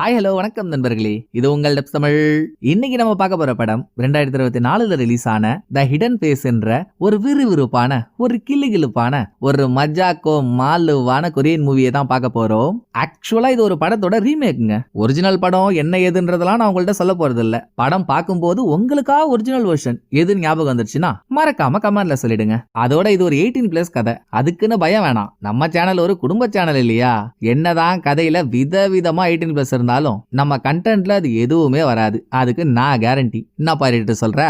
Hi hello வணக்கம் நண்பர்களே. இது உங்கள் டெப் தமிழ். இன்னைக்கு நம்ம பார்க்க போற படம் ரெண்டாயிரத்தி இருபத்தி நாலுல ரிலீஸ் ஆன த ஹிடன் பேஸ் என்ற ஒரு விறுவிறுப்பான ஒரு கிளுகிளுப்பான ஒரு மஜாக்கோ மாலுவான கொரியன் மூவியை தான் பார்க்க போறோம். ஆக்சுவலா இது ஒரு படத்தோட ரீமேக்குங்க ஒரிஜினல் படம் என்ன ஏதுன்றதெல்லாம் நான் உங்கள்ட்ட சொல்ல போறது இல்ல படம் பார்க்கும்போது உங்களுக்கா ஒரிஜினல் வெர்ஷன் எது ஞாபகம் வந்துருச்சுன்னா மறக்காம கமெண்ட்ல சொல்லிடுங்க. அதோட இது ஒரு எயிட்டீன் பிளஸ் கதை. அதுக்குன்னு பயம் வேணாம். நம்ம சேனல் ஒரு குடும்ப சேனல் இல்லையா? என்னதான் கதையில விதவிதமா எயிட்டீன் பிளஸ் இருந்தாலும் நம்ம கண்டென்ட்ல அது எதுவுமே வராது. அதுக்கு நான் கேரண்டி என்ன பாரிட்டு சொல்ற?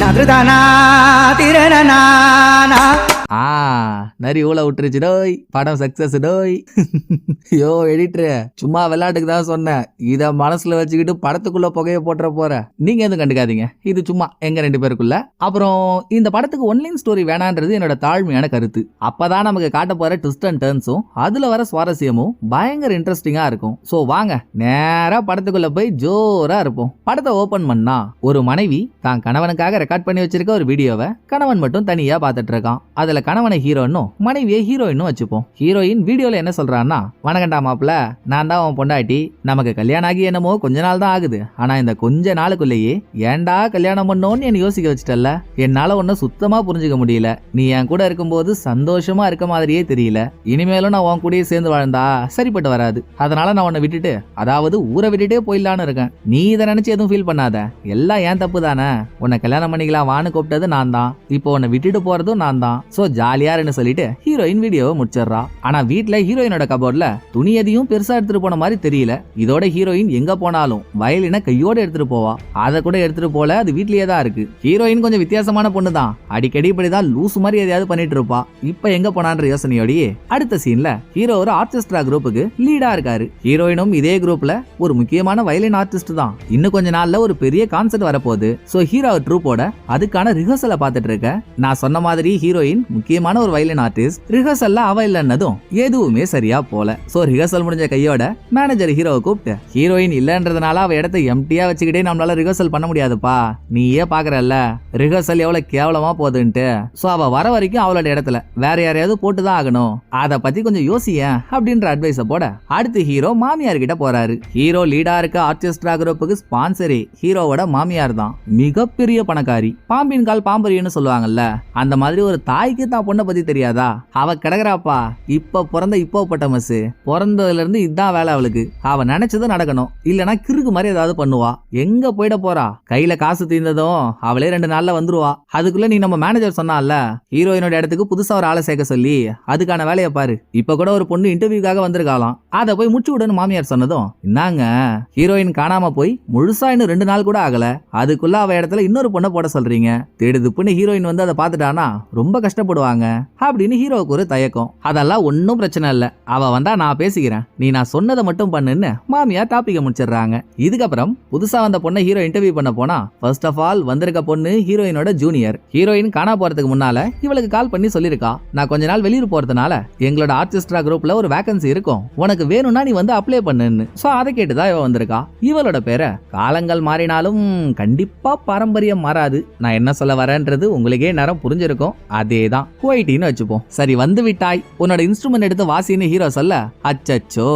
நதுதானா ஆ நரி ஊழ விட்டுருச்சு டோய் படம் சக்சஸ் டோய். யோ எடிட்டரு சும்மா விளையாட்டுக்கு தான் சொன்னேன். இத மனசுல வச்சுக்கிட்டு படத்துக்குள்ள புகைய போட்டுற போற. நீங்க எதுவும் கண்டுக்காதீங்க. இது சும்மா எங்க ரெண்டு பேருக்குள்ள. அப்புறம் இந்த படத்துக்கு ஒன்லைன் ஸ்டோரி வேணான்றது என்னோட தாழ்மையான கருத்து. அப்பதான் நமக்கு காட்ட போற ட்விஸ்ட் அண்ட் டர்ன்ஸும் அதுல வர சுவாரஸ்யமும் பயங்கர இன்ட்ரெஸ்டிங்கா இருக்கும். சோ வாங்க நேரா படத்துக்குள்ள போய் ஜோரா இருப்போம். படத்தை ஓபன் பண்ணா ஒரு மனைவி தான் கணவனுக்காக ரெக்கார்ட் பண்ணி வச்சிருக்க ஒரு வீடியோவை கணவன் மட்டும் தனியா பார்த்துட்டு இருக்கான். அதுல கணவனை ஹீரோனும் மனைவியை ஹீரோயினும் வச்சுப்போம். ஹீரோயின் வீடியோல என்ன சொல்றான்னா வணக்கண்டா மாப்பிள்ள நான் தான் உன் பொண்டாட்டி. நமக்கு கல்யாணம் ஆகி என்னமோ கொஞ்ச நாள் தான் ஆகுது. ஆனா இந்த கொஞ்ச நாளுக்குள்ளேயே ஏன்டா கல்யாணம் பண்ணோன்னு என்ன யோசிக்க வச்சிட்டல்ல? என்னால ஒன்னும் சுத்தமா புரிஞ்சுக்க முடியல. நீ என் கூட இருக்கும்போது சந்தோஷமா இருக்க மாதிரியே தெரியல. இனிமேலும் நான் உன் கூடயே சேர்ந்து வாழ்ந்தா சரிப்பட்டு வராது. அதனால நான் உன்னை விட்டுட்டு அதாவது ஊரை விட்டுட்டே போயிடலான்னு இருக்கேன். நீ இதை நினைச்சு எதுவும் ஃபீல் பண்ணாத. எல்லாம் ஏன் தப்பு தானே. உன்னை கல்யாணம் பண்ணிக்கலாம் வான்னு கூப்பிட்டது நான் தான். இப்போ உன்னை விட்டுட்டு போறதும் நான் தான். ஸோ ஜாலியா இருன்னு சொல்லிட்டு ஹீரோயின் வீடியோவை முடிச்சிடுறா. ஆனா வீட்ல ஹீரோயினோட கபோர்ட்ல துணி எதையும் பெருசா எடுத்துட்டு போன மாதிரி தெரியல. இதோட ஹீரோயின் எங்க போனாலும் வயலின கையோட எடுத்துட்டு போவா. அதை கூட எடுத்துட்டு போல அது வீட்லயே தான் இருக்கு. ஹீரோயின் கொஞ்சம் வித்தியாசமான பொண்ணு தான் அடிக்கடி இப்படிதான் லூஸ் மாதிரி எதையாவது பண்ணிட்டு இருப்பா. இப்ப எங்க போனான்ற யோசனையோடயே அடுத்த சீன்ல ஹீரோ ஒரு ஆர்கெஸ்ட்ரா குரூப்புக்கு லீடா இருக்காரு. ஹீரோயினும் இதே குரூப்ல ஒரு முக்கியமான வயலின் ஆர்டிஸ்ட் தான். இன்னும் கொஞ்ச நாள்ல ஒரு பெரிய கான்சர்ட் வரப்போகுது. ஸோ ஹீரோ ட்ரூப்போட அதுக்கான ரிஹர்சலை பார்த்துட்டு இருக்க. நான் சொன்ன மாதிரி ஹீரோயின் முக்கியமான ஒரு வயலின் ஆர்டிஸ்ட் ரிஹர்சல்ல அவ இல்லைன்னதும் எதுவுமே சரியா போல. சோ ரிஹர்சல் முடிஞ்ச கையோட மேனேஜர் ஹீரோவை கூப்பிட்டு ஹீரோயின் இல்லன்றதுனால அவ இடத்த எம்டியா வச்சுக்கிட்டே நம்மளால ரிஹர்சல் பண்ண முடியாதுப்பா. நீயே பாக்குறல்ல. ரிஹர்சல் எவ்வளவு கேவலமா போகுதுன்ட்டு. சோ அவ வர வரைக்கும் அவளோட இடத்துல வேற யாரையாவது போட்டுதான் ஆகணும். அத பத்தி கொஞ்சம் யோசியேன் அப்படின்ற அட்வைஸ போட அடுத்து ஹீரோ மாமியார் கிட்ட போறாரு. ஹீரோ லீடா இருக்க ஆர்கெஸ்ட்ரா குரூப்புக்கு ஸ்பான்சரே ஹீரோவோட மாமியார் தான். மிகப்பெரிய பணக்காரி. பாம்பின் கால் பாம்பரியன்னு சொல்லுவாங்கல்ல அந்த மாதிரி ஒரு தாய்க்கு தான் பொண்ணை பத்தி தெரியாதா? அவ கிடக்குறாப்பா. இப்ப பிறந்த இப்போ பட்ட மசு பிறந்ததுல இருந்து இதான் வேலை அவளுக்கு. அவ நினைச்சதும் நடக்கணும். இல்லனா கிறுக்கு மாதிரி ஏதாவது பண்ணுவா. எங்க போயிட போறா? கையில காசு தீர்ந்ததும் அவளே ரெண்டு நாள்ல வந்துருவா. அதுக்குள்ள நீ நம்ம மேனேஜர் சொன்னால ஹீரோயினோட இடத்துக்கு புதுசா ஒரு ஆளை சேர்க்க சொல்லி அதுக்கான வேலையை பாரு. இப்ப கூட ஒரு பொண்ணு இன்டர்வியூக்காக வந்திருக்காளாம். அதை போய் முடிச்சு விடுன்னு மாமியார் சொன்னதும் இன்னாங்க ஹீரோயின் காணாம போய் முழுசா இன்னும் ரெண்டு நாள் கூட ஆகல. அதுக்குள்ள அவ இடத்துல இன்னொரு பொண்ணை போட சொல்றீங்க. தேடுதுப்புன்னு ஹீரோயின் வந்து அதை பார்த்துட்டானா ரொம்ப கோவப்படுவாங்க அப்படின்னு ஹீரோவுக்கு ஒரு தயக்கம். அதெல்லாம் ஒன்றும் பிரச்சனை இல்லை. அவ வந்தா நான் பேசிக்கிறேன். நீ நான் சொன்னதை மட்டும் பண்ணுன்னு மாமியார் டாபிக்க முடிச்சிடுறாங்க. இதுக்கப்புறம் புதுசா வந்த பொண்ணை ஹீரோ இன்டர்வியூ பண்ண போனா ஃபர்ஸ்ட் ஆஃப் ஆல் வந்திருக்க பொண்ணு ஹீரோயினோட ஜூனியர் ஹீரோயின் காணா போறதுக்கு முன்னால இவளுக்கு கால் பண்ணி சொல்லியிருக்கா. நான் கொஞ்ச நாள் வெளியூர் போறதுனால எங்களோட ஆர்டிஸ்ட்ரா குரூப்ல ஒரு வேகன்சி இருக்கும். உனக்கு வேணும்னா நீ வந்து அப்ளை பண்ணுன்னு. ஸோ அதை கேட்டுதான் இவ வந்திருக்கா. இவளோட பேரை காலங்கள் மாறினாலும் கண்டிப்பா பாரம்பரியம் மாறாது. நான் என்ன சொல்ல வரேன்றது உங்களுக்கே நேரம் புரிஞ்சிருக்கும். அதே தான் குவைட்டின்னு வச்சுப்போம். சரி வந்து விட்டாய். உன்னோட இன்ஸ்ட்ருமெண்ட் எடுத்து வாசின்னு ஹீரோ சொல்ல அச்சச்சோ.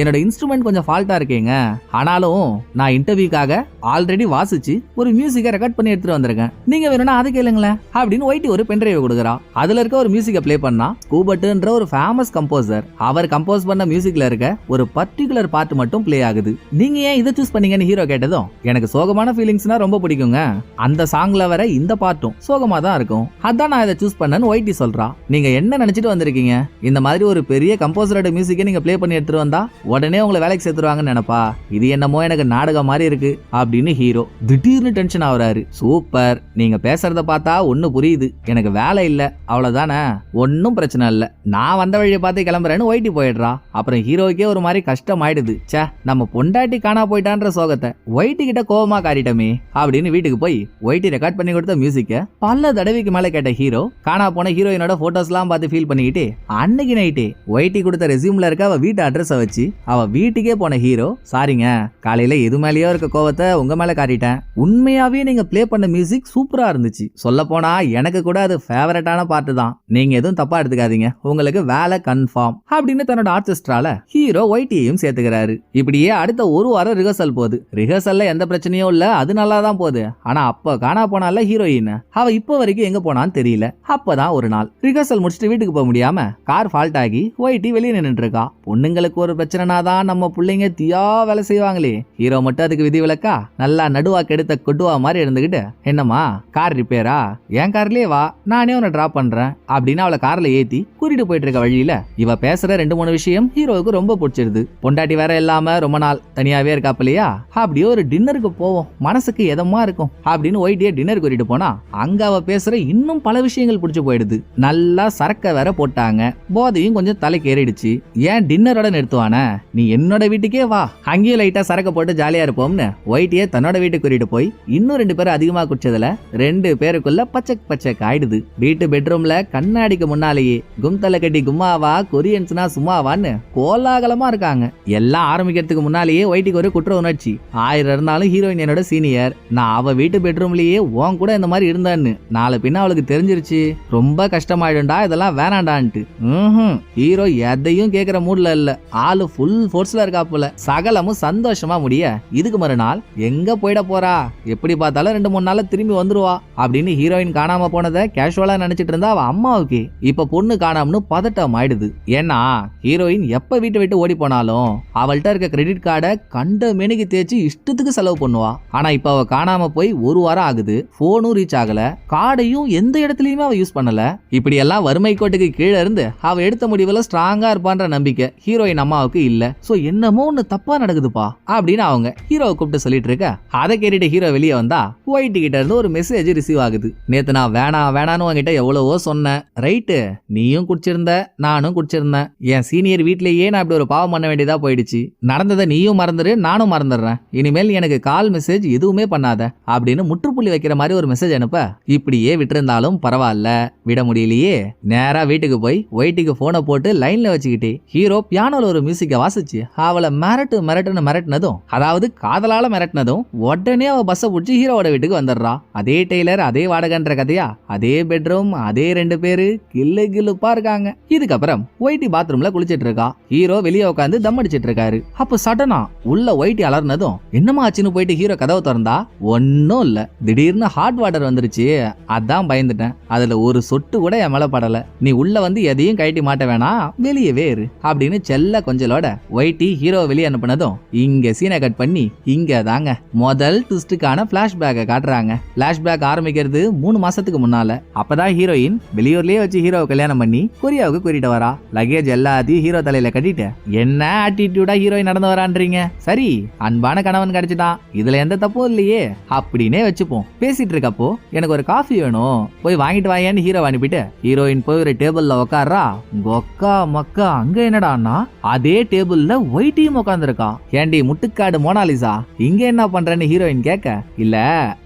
என்னோட இன்ஸ்ட்ருமெண்ட் கொஞ்சம் ஃபால்ட்டா இருக்கேங்க. ஆனாலும் நான் இன்டர்வியூக்காக ஆல்ரெடி வாசிச்சு ஒரு மியூசிக்கை ரெக்கார்ட் பண்ணி எடுத்துட்டு வந்திருக்கேன். நீங்க வேணும்னா அதை கேளுங்களேன் அப்படின்னு ஒயிட்டி ஒரு பென்ட்ரைவ் கொடுக்குறா. அதுல இருக்க ஒரு மியூசிக்கை ப்ளே பண்ணா கூபட்டுன்ற ஒரு ஃபேமஸ் கம்போசர் அவர் கம்போஸ் பண்ண மியூசிக்ல இருக்க ஒரு பர்டிகுலர் பார்ட் மட்டும் ப்ளே ஆகுது. நீங்க ஏன் இதை சூஸ் பண்ணீங்கன்னு ஹீரோ கேட்டதும் எனக்கு சோகமான ஃபீலிங்ஸ்னா ரொம்ப பிடிக்குங்க. அந்த சாங்ல வர இந்த பாட்டும் சோகமா தான் இருக்கும். அதான் நான் இதை சூஸ் பண்ண பண்ணேன்னு ஒயிட்டி சொல்றா நீங்க என்ன நினைச்சிட்டு வந்திருக்கீங்க? இந்த மாதிரி ஒரு பெரிய கம்போசரோட மியூசிக்கை நீங்க ப்ளே பண்ணி எடுத்துட்டு வந்தா உடனே உங்களை வேலைக்கு சேர்த்துருவாங்கன்னு நினைப்பா? இது என்னமோ எனக்கு நாடகம் மாதிரி இருக்கு அப்படின்னு ஹீரோ திடீர்னு டென்ஷன் ஆகுறாரு. சூப்பர் நீங்க பேசுறத பார்த்தா ஒன்னு புரியுது. எனக்கு வேலை இல்ல. அவ்வளவுதானே? ஒன்னும் பிரச்சனை இல்ல. நான் வந்த வழியை பார்த்து கிளம்புறேன்னு ஒயிட்டி போயிடுறா. அப்புறம் ஹீரோக்கே ஒரு மாதிரி கஷ்டம் ஆயிடுது. சே நம்ம பொண்டாட்டி காணா போயிட்டான்ற சோகத்தை ஒயிட்டி கிட்ட கோவமா காட்டிட்டோமே அப்படின்னு வீட்டுக்கு போய் ஒயிட்டி ரெக்கார்ட் பண்ணி கொடுத்த மியூசிக்க பல தடவைக்கு மேல கேட்ட ஹீரோ காணா போன ஹீரோயினோட ஃபோட்டோஸ்லாம் பார்த்து ஃபீல் பண்ணிக்கிட்டு அன்னைக்கு நைட்டு ஒயிட்டி கொடுத்த ரெசியூமில் இருக்க அவ வீட்டு அட்ரஸை வச்சு அவள் வீட்டுக்கே போன ஹீரோ சாரிங்க காலையில எது மேலேயோ இருக்க கோவத்தை உங்க மேல காட்டிட்டேன். உண்மையாவே நீங்க ப்ளே பண்ண மியூசிக் சூப்பரா இருந்துச்சு. சொல்லப்போனா எனக்கு கூட அது ஃபேவரட்டான பாட்டு தான். நீங்க எதுவும் தப்பா எடுத்துக்காதீங்க. உங்களுக்கு வேலை கன்ஃபார்ம் அப்படின்னு தன்னோட ஆர்கெஸ்ட்ரால ஹீரோ ஒயிட்டியையும் சேர்த்துக்கிறாரு. இப்படியே அடுத்த ஒரு வாரம் ரிஹர்சல் போகுது. ரிஹர்சல்ல எந்த பிரச்சனையும் இல்ல அது நல்லா தான் போகுது. ஆனா அப்ப காணா போனால ஹீரோயின் அவ இப்போ வரைக்கும் எங்க போனான்னு தெரியல. அப்பதான் ஒரு நாள்? ரிஹர்சல் முடிச்சுட்டு வீட்டுக்கு போக முடியாம கார் ஃபால்ட் ஆகி ஒயிட்டி வெளியே நின்னுட்டு இருக்கா. பொண்ணுங்களுக்கு ஒரு பிரச்சனைனா தான் நம்ம பிள்ளைங்க தீயா வேலை செய்வாங்களே. ஹீரோ மட்டும் அதுக்கு விதி விலக்கா நல்லா நடுவா கெடுத்த கொட்டுவா மாதிரி இருந்துகிட்டு என்னம்மா கார் ரிப்பேரா என் கார்லயே வா நானே உன்னை டிராப் பண்றேன். அப்படின்னு அவளை கார்ல ஏத்தி கூட்டிட்டு போயிட்டு இருக்க வழியில இவ பேசுற ரெண்டு மூணு விஷயம் ஹீரோவுக்கு ரொம்ப பிடிச்சிருது. பொண்டாட்டி வேற இல்லாம ரொம்ப நாள் தனியாவே இருக்காப்பிலையா அப்படியே ஒரு டின்னருக்கு போவோம். மனசுக்கு எதமா இருக்கும்? அப்படின்னு ஒயிட்டியே டின்னர் கூட்டிட்டு போனா அங்க அவ பேசுற இன்னும் பல விஷயங்கள் பிடிச்சி போயிடுது. நல்லா சரக்க வேற போட்டாங்க. போதையும் கொஞ்சம் தலைக்கு ஏறிடுச்சு. ஏன் டின்னரோட நிறுத்துவானே? நீ என்னோட வீட்டுக்கே வா. அங்கேயும் லைட்டா சரக்க போட்டு ஜாலியா இருப்போம்னு ஒயிட்டியே தன்னோட வீட்டுக்கு கூட்டிட்டு போய் இன்னும் ரெண்டு பேரும் அதிகமா குடிச்சதுல ரெண்டு பேருக்குள்ள பச்சை பச்சை ஆயிடுது. வீட்டு பெட்ரூம்ல கண்ணாடிக்கு முன்னாலேயே கும்தலை கட்டி கும்மாவா கொரியன்ஸ்னா சும்மாவான்னு கோலாகலமா இருக்காங்க. எல்லாம் ஆரம்பிக்கிறதுக்கு முன்னாலேயே ஒயிட்டிக்கு ஒரு குற்ற உணர்ச்சி. ஆயிரம் இருந்தாலும் ஹீரோயின் என்னோட சீனியர். நான் அவ வீட்டு பெட்ரூம்லயே உன் கூட இந்த மாதிரி இருந்தான்னு. நாளை பின்ன அவளுக்கு தெரிஞ்சிருச்சு. ரொம்ப கஷ்டமாயிடும்டா இதெல்லாம் வேணாண்டான்ட்டு. ம் ஹீரோ எதையும் கேட்குற மூட்ல இல்ல. ஆளு ஃபுல் ஃபோர்ஸ்ல இருக்காப்புல சகலமும் சந்தோஷமா முடிய இதுக்கு மறுநாள் எங்க போயிட போறா? எப்படி பார்த்தாலும் ரெண்டு மூணு நாள்ல திரும்பி வந்துருவா. அப்படின்னு ஹீரோயின் காணாம போனதை கேஷுவலா நினைச்சிட்டு இருந்தா அவ அம்மாவுக்கு. இப்ப பொண்ணு காணாமனு பதட்டம் ஆயிடுது. ஏன்னா ஹீரோயின் எப்ப வீட்டை விட்டு ஓடி போனாலும் அவள்கிட்ட இருக்க கிரெடிட் கார்டை கண்ட மெனுக்கு தேய்ச்சி இஷ்டத்துக்கு செலவு பண்ணுவா. ஆனா இப்ப அவ காணாம போய் ஒரு வாரம் ஆகுது. போனும் ரீச் ஆகல. கார்டையும் எந்த இடத்துலயுமே அவ யூஸ் பண்ணல. இப்படி எல்லாம் வறுமை கோட்டுக்கு கீழே இருந்து அவ எடுத்த முடிவுல ஸ்ட்ராங்கா இருப்பான்ற நம்பிக்கை ஹீரோயின் அம்மாவுக்கு இல்ல. சோ என்னமோ ஒண்ணு தப்பா நடக்குதுப்பா அப்படின்னு அவங்க ஹீரோவை கூப்பிட்டு சொல்லிட்டு இருக்க. அதை கேட்டுட்டு ஹீரோ வெளியே வந்தா ஒயிட் கிட்ட இருந்து ஒரு மெசேஜ் ரிசீவ் ஆகுது. நேத்து நான் வேணாம் வேணான்னு உங்ககிட்ட எவ்வளவோ சொன்னேன். ரைட்டு நீயும் குடிச்சிருந்த நானும் குடிச்சிருந்தேன். என் சீனியர் வீட்லயே நான் இப்படி ஒரு பாவம் பண்ண வேண்டியதா போயிடுச்சு. நடந்ததை நீயும் மறந்துரு நானும் மறந்துடுறேன். இனிமேல் எனக்கு கால் மெசேஜ் எதுவுமே பண்ணாத அப்படின்னு முற்றுப்புள்ளி வைக்கிற மாதிரி ஒரு மெசேஜ் அனுப்ப. இப்படியே விட்டுருந்தாலும் பரவாயில்ல. விட முடியலையே. நேரா வீட்டுக்கு போய் ஒயிட்டுக்கு போனை போட்டு லைன்ல வச்சுக்கிட்டு ஹீரோ பியானோல ஒரு மியூசிக்கை வாசிச்சு. அவளை மிரட்டு மிரட்டுன்னு மிரட்டினதும் அதாவது காதலால மிரட்டினதும் உடனே அவ பஸ்ஸை பிடிச்சி ஹீரோவோட வீட்டுக்கு வந்துடுறா. அதே டெய்லர் அதே வாடகைன்ற கதையா? அதே பெட்ரூம் அதே ரெண்டு பேரு கில்லு கில்லுப்பா இருக்காங்க. இதுக்கப்புறம் ஒயிட்டி பாத்ரூம்ல குளிச்சிட்டு இருக்கா. ஹீரோ வெளியே உட்காந்து தம் அடிச்சிட்டு இருக்காரு. அப்ப சடனா உள்ள ஒயிட்டி அலர்னதும் என்னமா ஆச்சுன்னு போயிட்டு ஹீரோ கதவை திறந்தா? ஒன்னும் இல்ல. திடீர்னு ஹாட் வாட்டர் வந்துருச்சு. அதான் பயந்துட்டேன். அதுல ஒரு சொட்டு கூட என் மேலே படலை. நீ உள்ள வந்து எதையும் கழட்டி மாட்ட வேணாம். வெளியே வேறு. அப்படின்னு செல்ல கொஞ்சலோட ஒயிட்டி ஹீரோ வெளியே அனுப்புனதும் இங்க சீனை கட் பண்ணி இங்கே தாங்க. முதல் ட்விஸ்ட்டுக்கான ஃப்ளாஷ்பேக்கை காட்டுறாங்க. ஃப்ளாஷ்பேக் ஆரம்பிக்கிறது மூணு மாசத்துக்கு முன்னால. அப்பதான் ஹீரோயின் வெளியூர்லயே வச்சு ஹீரோவை கல்யாணம் பண்ணி கொரியாவுக்கு கூட்டிட்டு வரா. லக்கேஜ் எல்லாத்தையும் ஹீரோ தலையில கட்டிட்டு என்ன ஆட்டிடியூடா ஹீரோயின் நடந்து வரான்றீங்க? சரி அன்பான கணவன் கிடைச்சிட்டான். இதுல எந்த தப்பும் இல்லையே. அப்படின்னே வச்சுப்போம். பேசிட்டு இருக்கப்போ எனக்கு ஒரு காஃபி வேணும். போய் வாங்கிட்டு வாயேன்னு ஹீரோ அனுப்பிட்டு ஹீரோயின் போய் ஒரு டேபிள்ல உட்கார்றா கொக்கா மக்கா அங்க என்னடான்னா அதே டேபிள்ல ஒயிட்டியும் உட்காந்துருக்கா ஏண்டி முட்டுக்காடு மோனாலிசா? இங்க என்ன பண்றேன்னு ஹீரோயின் கேட்க இல்ல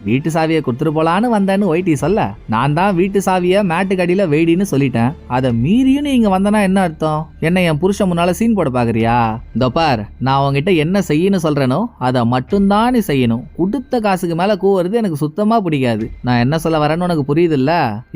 வீட்டு சாவியை கொடுத்துட்டு போலான்னு வந்தேன்னு ஒயிட்டி சொல்ல. நான் தான் வீட்டு சாவிய மேட்டுக்கு அடியில வெயிடின்னு சொல்லிட்டேன். அதை மீறியும் நீ இங்க வந்தனா என்ன அர்த்தம்? என்ன என் புருஷன் முன்னால சீன் போட பாக்குறியா? இந்த பார் நான் உங்ககிட்ட என்ன செய்யணும் சொல்றேனோ அதை மட்டும்தான் நீ செய்யணும். கொடுத்த காசுக்கு மேல கூவுறது எனக்கு சுத்தமா பிடிக்காது. நான் என்ன சொல்ல வரேன்னு உனக்கு புரியுதுல்ல?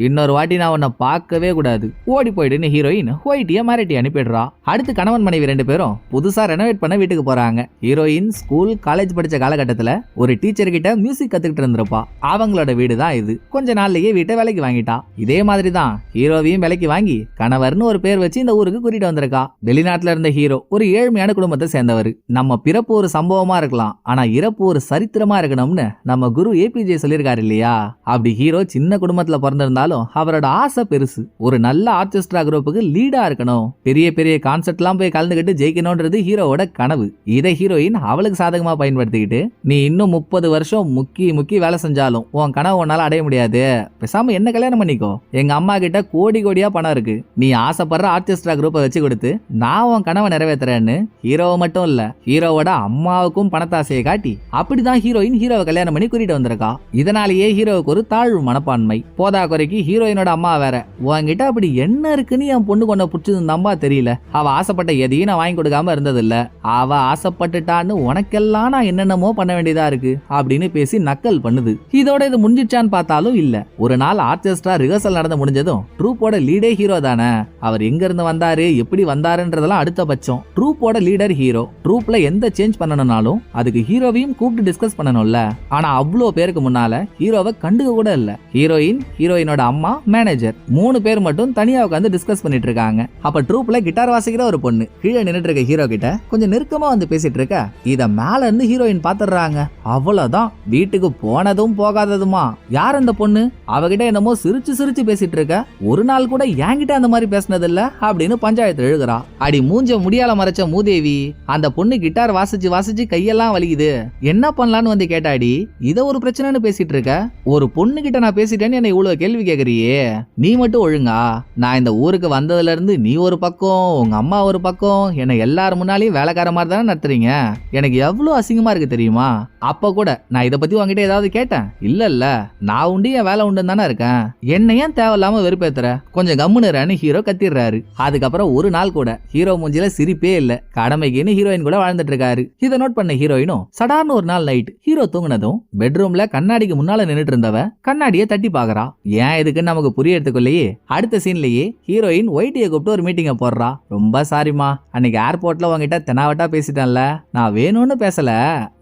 இன்னொரு வாட்டி நான் உன்னை பார்க்கவே கூடாது. ஓடி போயிடுன்னு ஹீரோயின். ஒயிட்டிய மிரட்டி அனுப்பிடுறா. அடுத்து கணவன் மனைவி ரெண்டு பேரும் புதுசா ரெனோவேட் பண்ண வீட்டுக்கு போறாங்க. ஹீரோயின் ஸ்கூல் காலேஜ் படிச்ச காலகட்டத்துல ஒரு டீச்சர் கிட்ட மியூசிக் கத்துக்கிட்டு இருந்திருப்பா. அவங்களோட வீடு தான் இது. கொஞ்ச நாள்லயே வீட்டை விலைக்கு வாங்கிட்டா. இதே மாதிரி தான் ஹீரோவையும் விலைக்கு வாங்கி கணவர்னு ஒரு பேர் வச்சு இந்த ஊருக்கு கூட்டிட்டு வந்திருக்கா. வெளிநாட்டுல இருந்த ஹீரோ ஒரு ஏழ்மையான குடும்பத்தை சேர்ந்தவர். நம்ம பிறப்பு ஒரு சம்பவமா இருக்கலாம். ஆனா இறப்பு ஒரு சரித்திரமா இருக்கணும்னு நம்ம குரு ஏபிஜே சொல்லியிருக்காரு இல்லையா? அப்படி ஹீரோ சின்ன குடும்பத்துல பிறந்திருந்தாலும் அவரோட ஆசை பெருசு. ஒரு நல்ல ஆர்கெஸ்ட்ரா குரூப்புக்கு லீடா இருக்கணும். பெரிய பெரிய கான்சர்ட்லாம் போய் கலந்துக்கிட்டு ஜெயிக்கணும்ன்றது ஹீரோவோட கனவு. இதை ஹீரோயின் அவளுக்கு சாதகமா பயன்படுத்திக்கிட்டு நீ இன்னும் முப்பது வருஷம் முக்கி முக்கி வேலை செஞ்சாலும் உன் கனவு உன்னால அடைய முடியாது. பேசாம என்ன கல்யாணம் பண்ணிக்கோ. எங்க அம்மா கிட்ட கோடி கோடியா பணம் இருக்கு. நீ ஆசைப்படுற ஆர்கெஸ்ட்ரா குரூப்பை வச்சு கொடுத்து நான் உன் கனவை நிறைவேத்துறேன்னு ஹீரோவை மட்டும் இல்ல ஹீரோவோட அம்மாவுக்கும் பணத்தாசையை காட்டி அப்படிதான் ஹீரோயின் ஹீரோவை கல்யாணம் பண்ணி கூட்டிட்டு வந்திருக்கா. இதனாலேயே ஹீரோவுக்கு ஒரு தாழ்வு மனப்பான்மை. போதா குறைக்கு ஹீரோ ஹீரோயினோட அம்மா வேற. உன்கிட்ட அப்படி என்ன இருக்குன்னு என் பொண்ணு கொண்ட பிடிச்சிருந்தாம்பா தெரியல. அவ ஆசைப்பட்ட எதையும் நான் வாங்கி கொடுக்காம இருந்ததில்ல. அவ ஆசைப்பட்டுட்டான்னு உனக்கெல்லாம் நான் என்னென்னமோ பண்ண வேண்டியதா இருக்கு அப்படின்னு பேசி நக்கல் பண்ணுது. இதோட இது முடிஞ்சிச்சான்னு பார்த்தாலும் இல்ல. ஒரு நாள் ஆர்கெஸ்ட்ரா ரிஹர்சல் நடந்து முடிஞ்சதும் ட்ரூப்போட லீடே ஹீரோ தானே. அவர் எங்க இருந்து வந்தாரு எப்படி வந்தாருன்றதெல்லாம் அடுத்த பட்சம். ட்ரூப்போட லீடர் ஹீரோ ட்ரூப்ல எந்த சேஞ்ச் பண்ணணும்னாலும் அதுக்கு ஹீரோவையும் கூப்பிட்டு டிஸ்கஸ் பண்ணணும்ல. ஆனா அவ்வளோ பேருக்கு முன்னால ஹீரோவை கண்டுக்க கூட இல்ல. ஹீரோயின் ஹீரோயினோட அம்மா மேனேஜர் மூணு பேர் மட்டும் தனியா உட்காந்து டிஸ்கஸ் பண்ணிட்டு இருக்காங்க அப்ப ட்ரூப்ல கிட்டார் வாசிக்கிற ஒரு பொண்ணு. கீழே நின்றுட்டு இருக்க ஹீரோ கிட்ட கொஞ்சம் நெருக்கமா வந்து பேசிட்டு இருக்க இத மேல இருந்து ஹீரோயின் பாத்துடுறாங்க. அவ்வளவுதான். வீட்டுக்கு போனதும் போகாததுமா. யார் அந்த பொண்ணு? அவகிட்ட என்னமோ சிரிச்சு சிரிச்சு பேசிட்டு இருக்க ஒரு நாள் கூட என்கிட்ட அந்த மாதிரி பேசினது இல்ல அப்படின்னு பஞ்சாயத்து எழுதுறா. அடி மூஞ்ச முடியால மறைச்ச மூதேவி அந்த பொண்ணு கிட்டார் வாசிச்சு வாசிச்சு கையெல்லாம் வலிக்குது. என்ன பண்ணலான்னு வந்து கேட்டாடி இத ஒரு பிரச்சனைன்னு பேசிட்டு இருக்க ஒரு பொண்ணு கிட்ட நான் பேசிட்டேன்னு என்னை இவ்வளவு கேள்வி கேக்குறியே. நீ மட்டும் ஒழுங்கா. நான் இந்த ஊருக்கு வந்ததுல இருந்து நீ ஒரு பக்கம் உங்க அம்மா ஒரு பக்கம் என்னை எல்லார் முன்னாலையும் வேலைக்கார மாதிரி தானே நடத்துறீங்க? எனக்கு எவ்வளவு அசிங்கமா இருக்கு தெரியுமா? அப்ப கூட நான் இத பத்தி உங்ககிட்ட ஏதாவது கேட்டேன். இல்ல இல்ல. நான் உண்டு என் வேலை உண்டு தானே இருக்கேன். என்ன ஏன் தேவையில்லாம வெறுப்பேத்துற? கொஞ்சம் கம்முனுறன்னு ஹீரோ கத்திடுறாரு. அதுக்கப்புறம் ஒரு நாள் கூட ஹீரோ மூஞ்சில சிரிப்பே இல்ல. கடமைக்குன்னு ஹீரோயின் கூட வாழ்ந்துட்டு இருக்காரு. இதை நோட் பண்ண ஹீரோயினும். சடார்னு ஒரு நாள் நைட் ஹீரோ தூங்கினதும் பெட்ரூம்ல கண்ணாடிக்கு முன்னால நின்னுட்டு இருந்தவ கண்ணாடியை தட்டி பாக்குறா ஏன் இதுக்குன்னு நமக்கு புரியறதுக்குள்ளேயே அடுத்த சீன்லயே ஹீரோயின் ஒயிட்டியை கூப்பிட்டு ஒரு மீட்டிங்கை போடுறா. ரொம்ப சாரிம்மா. அன்னைக்கு ஏர்போர்ட்ல உங்ககிட்ட தெனாவட்டா பேசிட்டேன்ல. நான் வேணும்னு பேசல.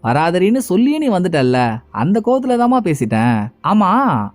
வராதரின்னு சொல்லியே நீ வந்துட்டல்ல. அந்த கோவத்துல தாமா பேசிட்டேன். ஆமா